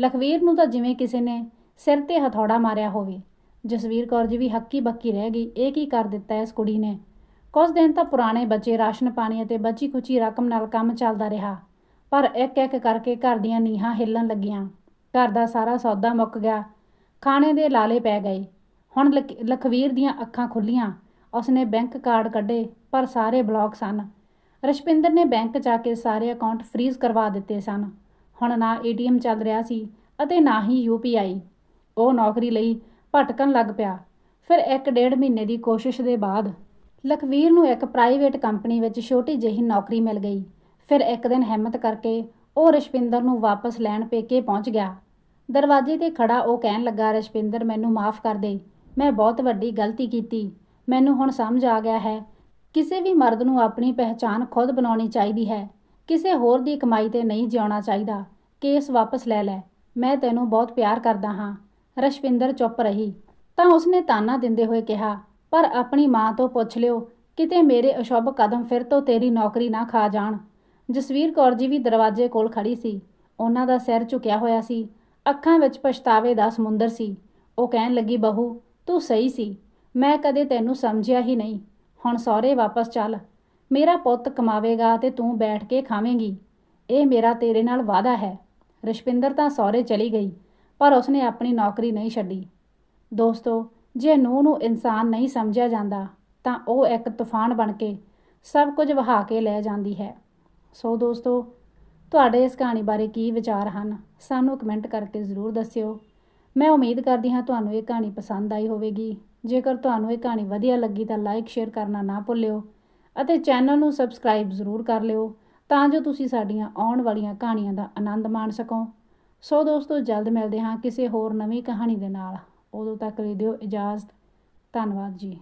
ਲਖਵੀਰ ਨੂੰ ਤਾਂ ਜਿਵੇਂ ਕਿਸੇ ਨੇ ਸਿਰ ਤੇ ਹਥੌੜਾ ਮਾਰਿਆ ਹੋਵੇ। ਜਸਵੀਰ ਕੌਰ ਜੀ ਵੀ ਹੱਕੀ ਬੱਕੀ ਰਹਿ ਗਈ। ਇਹ ਕੀ ਕਰ ਦਿੱਤਾ ਇਸ ਕੁੜੀ ਨੇ? ਕੁਝ ਦਿਨ ਤਾਂ ਪੁਰਾਣੇ ਬੱਚੇ ਰਾਸ਼ਨ ਪਾਣੀ ਅਤੇ ਬਚੀ ਕੁਚੀ ਰਕਮ ਨਾਲ ਕੰਮ ਚੱਲਦਾ ਰਿਹਾ। ਪਰ ਇੱਕ ਇੱਕ ਕਰਕੇ ਘਰ ਦੀਆਂ ਨੀਹਾਂ ਹਿੱਲਣ ਲੱਗੀਆਂ। ਘਰ ਦਾ ਸਾਰਾ ਸੌਦਾ ਮੁੱਕ ਗਿਆ। ਖਾਣੇ ਦੇ ਲਾਲੇ ਪੈ ਗਏ। ਹੁਣ ਲਖ- ਲਖਵੀਰ ਦੀਆਂ ਅੱਖਾਂ ਖੁੱਲੀਆਂ ਉਸਨੇ ਬੈਂਕ ਕਾਰਡ ਕੱਢੇ। ਪਰ ਸਾਰੇ ਬਲੌਕ ਸਨ। ਰਸ਼ਪਿੰਦਰ ਨੇ ਬੈਂਕ ਜਾ ਕੇ ਸਾਰੇ ਅਕਾਊਂਟ ਫ੍ਰੀਜ਼ ਕਰਵਾ ਦਿੱਤੇ ਸਨ। ਹੁਣ ਨਾ ਏਟੀਐਮ ਚੱਲ ਰਿਹਾ ਸੀ ਅਤੇ ਨਾ ਹੀ ਯੂਪੀਆਈ ਉਹ ਨੌਕਰੀ ਲਈ ਭਟਕਣ ਲੱਗ ਪਿਆ। ਫਿਰ ਇੱਕ ਡੇਢ ਮਹੀਨੇ ਦੀ ਕੋਸ਼ਿਸ਼ ਦੇ ਬਾਅਦ ਲਖਵੀਰ ਨੂੰ ਇੱਕ ਪ੍ਰਾਈਵੇਟ ਕੰਪਨੀ ਵਿੱਚ ਛੋਟੀ ਜਿਹੀ ਨੌਕਰੀ ਮਿਲ ਗਈ। ਫਿਰ ਇੱਕ ਦਿਨ ਹਿੰਮਤ ਕਰਕੇ ਉਹ ਰਸ਼ਪਿੰਦਰ ਨੂੰ ਵਾਪਸ ਲੈਣ ਪੇਕੇ ਪਹੁੰਚ ਗਿਆ। ਦਰਵਾਜ਼ੇ ਤੇ ਖੜਾ ਉਹ ਕਹਿਣ ਲੱਗਾ, ਰਸ਼ਪਿੰਦਰ, ਮੈਨੂੰ ਮਾਫ ਕਰ ਦੇ। ਮੈਂ ਬਹੁਤ ਵੱਡੀ ਗਲਤੀ ਕੀਤੀ। ਮੈਨੂੰ ਹੁਣ ਸਮਝ ਆ ਗਿਆ ਹੈ ਕਿਸੇ ਵੀ ਮਰਦ ਨੂੰ ਆਪਣੀ ਪਹਿਚਾਨ ਖੁਦ ਬਣਾਉਣੀ ਚਾਹੀਦੀ ਹੈ। ਕਿਸੇ ਹੋਰ ਦੀ ਕਮਾਈ ਤੇ ਨਹੀਂ ਜਿਉਣਾ ਚਾਹੀਦਾ। ਕੇਸ ਵਾਪਸ ਲੈ ਲੈ। ਮੈਂ ਤੈਨੂੰ ਬਹੁਤ ਪਿਆਰ ਕਰਦਾ ਹਾਂ। ਰਸ਼ਪਿੰਦਰ ਚੁੱਪ ਰਹੀ। ਤਾਂ ਉਸਨੇ ਤਾਨਾ ਦਿੰਦੇ ਹੋਏ ਕਿਹਾ, ਪਰ ਆਪਣੀ ਮਾਂ ਤੋਂ ਪੁੱਛ ਲਿਓ, ਕਿਤੇ ਮੇਰੇ ਅਸ਼ੁਭ ਕਦਮ ਫਿਰ ਤੋਂ ਤੇਰੀ ਨੌਕਰੀ ਨਾ ਖਾ ਜਾਣ। ਜਸਵੀਰ ਕੌਰ ਜੀ ਵੀ ਦਰਵਾਜ਼ੇ ਕੋਲ ਖੜੀ ਸੀ। ਉਹਨਾਂ ਦਾ ਸਿਰ ਝੁਕਿਆ ਹੋਇਆ ਸੀ। ਅੱਖਾਂ ਵਿੱਚ ਪਛਤਾਵੇ ਦਾ ਸਮੁੰਦਰ ਸੀ। ਉਹ ਕਹਿਣ ਲੱਗੀ, ਬਹੂ, ਤੂੰ ਸਹੀ ਸੀ। ਮੈਂ ਕਦੇ ਤੈਨੂੰ ਸਮਝਿਆ ਹੀ ਨਹੀਂ। ਹੁਣ ਸਹੁਰੇ ਵਾਪਸ ਚੱਲ। ਮੇਰਾ ਪੁੱਤ ਕਮਾਵੇਗਾ ਤੇ ਤੂੰ ਬੈਠ ਕੇ ਖਾਵੇਂਗੀ। ਇਹ ਮੇਰਾ ਤੇਰੇ ਨਾਲ ਵਾਅਦਾ ਹੈ। ਰਸ਼ਪਿੰਦਰ ਤਾਂ ਸਹੁਰੇ ਚਲੀ ਗਈ, ਪਰ ਉਸਨੇ ਆਪਣੀ ਨੌਕਰੀ ਨਹੀਂ ਛੱਡੀ। ਦੋਸਤੋ, ਜੇ ਨੂੰਹ ਨੂੰ ਇਨਸਾਨ ਨਹੀਂ ਸਮਝਿਆ ਜਾਂਦਾ, ਤਾਂ ਉਹ ਇੱਕ ਤੂਫਾਨ ਬਣ ਕੇ ਸਭ ਕੁਝ ਵਹਾ ਕੇ ਲੈ ਜਾਂਦੀ ਹੈ। ਸੋ ਦੋਸਤੋ, ਤੁਹਾਡੇ ਇਸ ਕਹਾਣੀ ਬਾਰੇ ਕੀ ਵਿਚਾਰ ਹਨ, ਸਾਨੂੰ ਕਮੈਂਟ ਕਰਕੇ ਜ਼ਰੂਰ ਦੱਸਿਓ। ਮੈਂ ਉਮੀਦ ਕਰਦੀ ਹਾਂ ਤੁਹਾਨੂੰ ਇਹ ਕਹਾਣੀ ਪਸੰਦ ਆਈ ਹੋਵੇਗੀ। ਜੇਕਰ ਤੁਹਾਨੂੰ ਇਹ ਕਹਾਣੀ ਵਧੀਆ ਲੱਗੀ ਤਾਂ ਲਾਈਕ ਸ਼ੇਅਰ ਕਰਨਾ ਨਾ ਭੁੱਲਿਓ ਅਤੇ ਚੈਨਲ ਨੂੰ ਸਬਸਕ੍ਰਾਈਬ ਜ਼ਰੂਰ ਕਰ ਲਿਓ ਤਾਂ ਜੋ ਤੁਸੀਂ ਸਾਡੀਆਂ ਆਉਣ ਵਾਲੀਆਂ ਕਹਾਣੀਆਂ ਦਾ ਆਨੰਦ ਮਾਣ ਸਕੋ। ਸੋ ਦੋਸਤੋ, ਜਲਦ ਮਿਲਦੇ ਹਾਂ ਕਿਸੇ ਹੋਰ ਨਵੀਂ ਕਹਾਣੀ ਦੇ ਨਾਲ। ਉਦੋਂ ਤੱਕ ਲਈ ਦਿਓ ਇਜਾਜ਼ਤ। ਧੰਨਵਾਦ ਜੀ।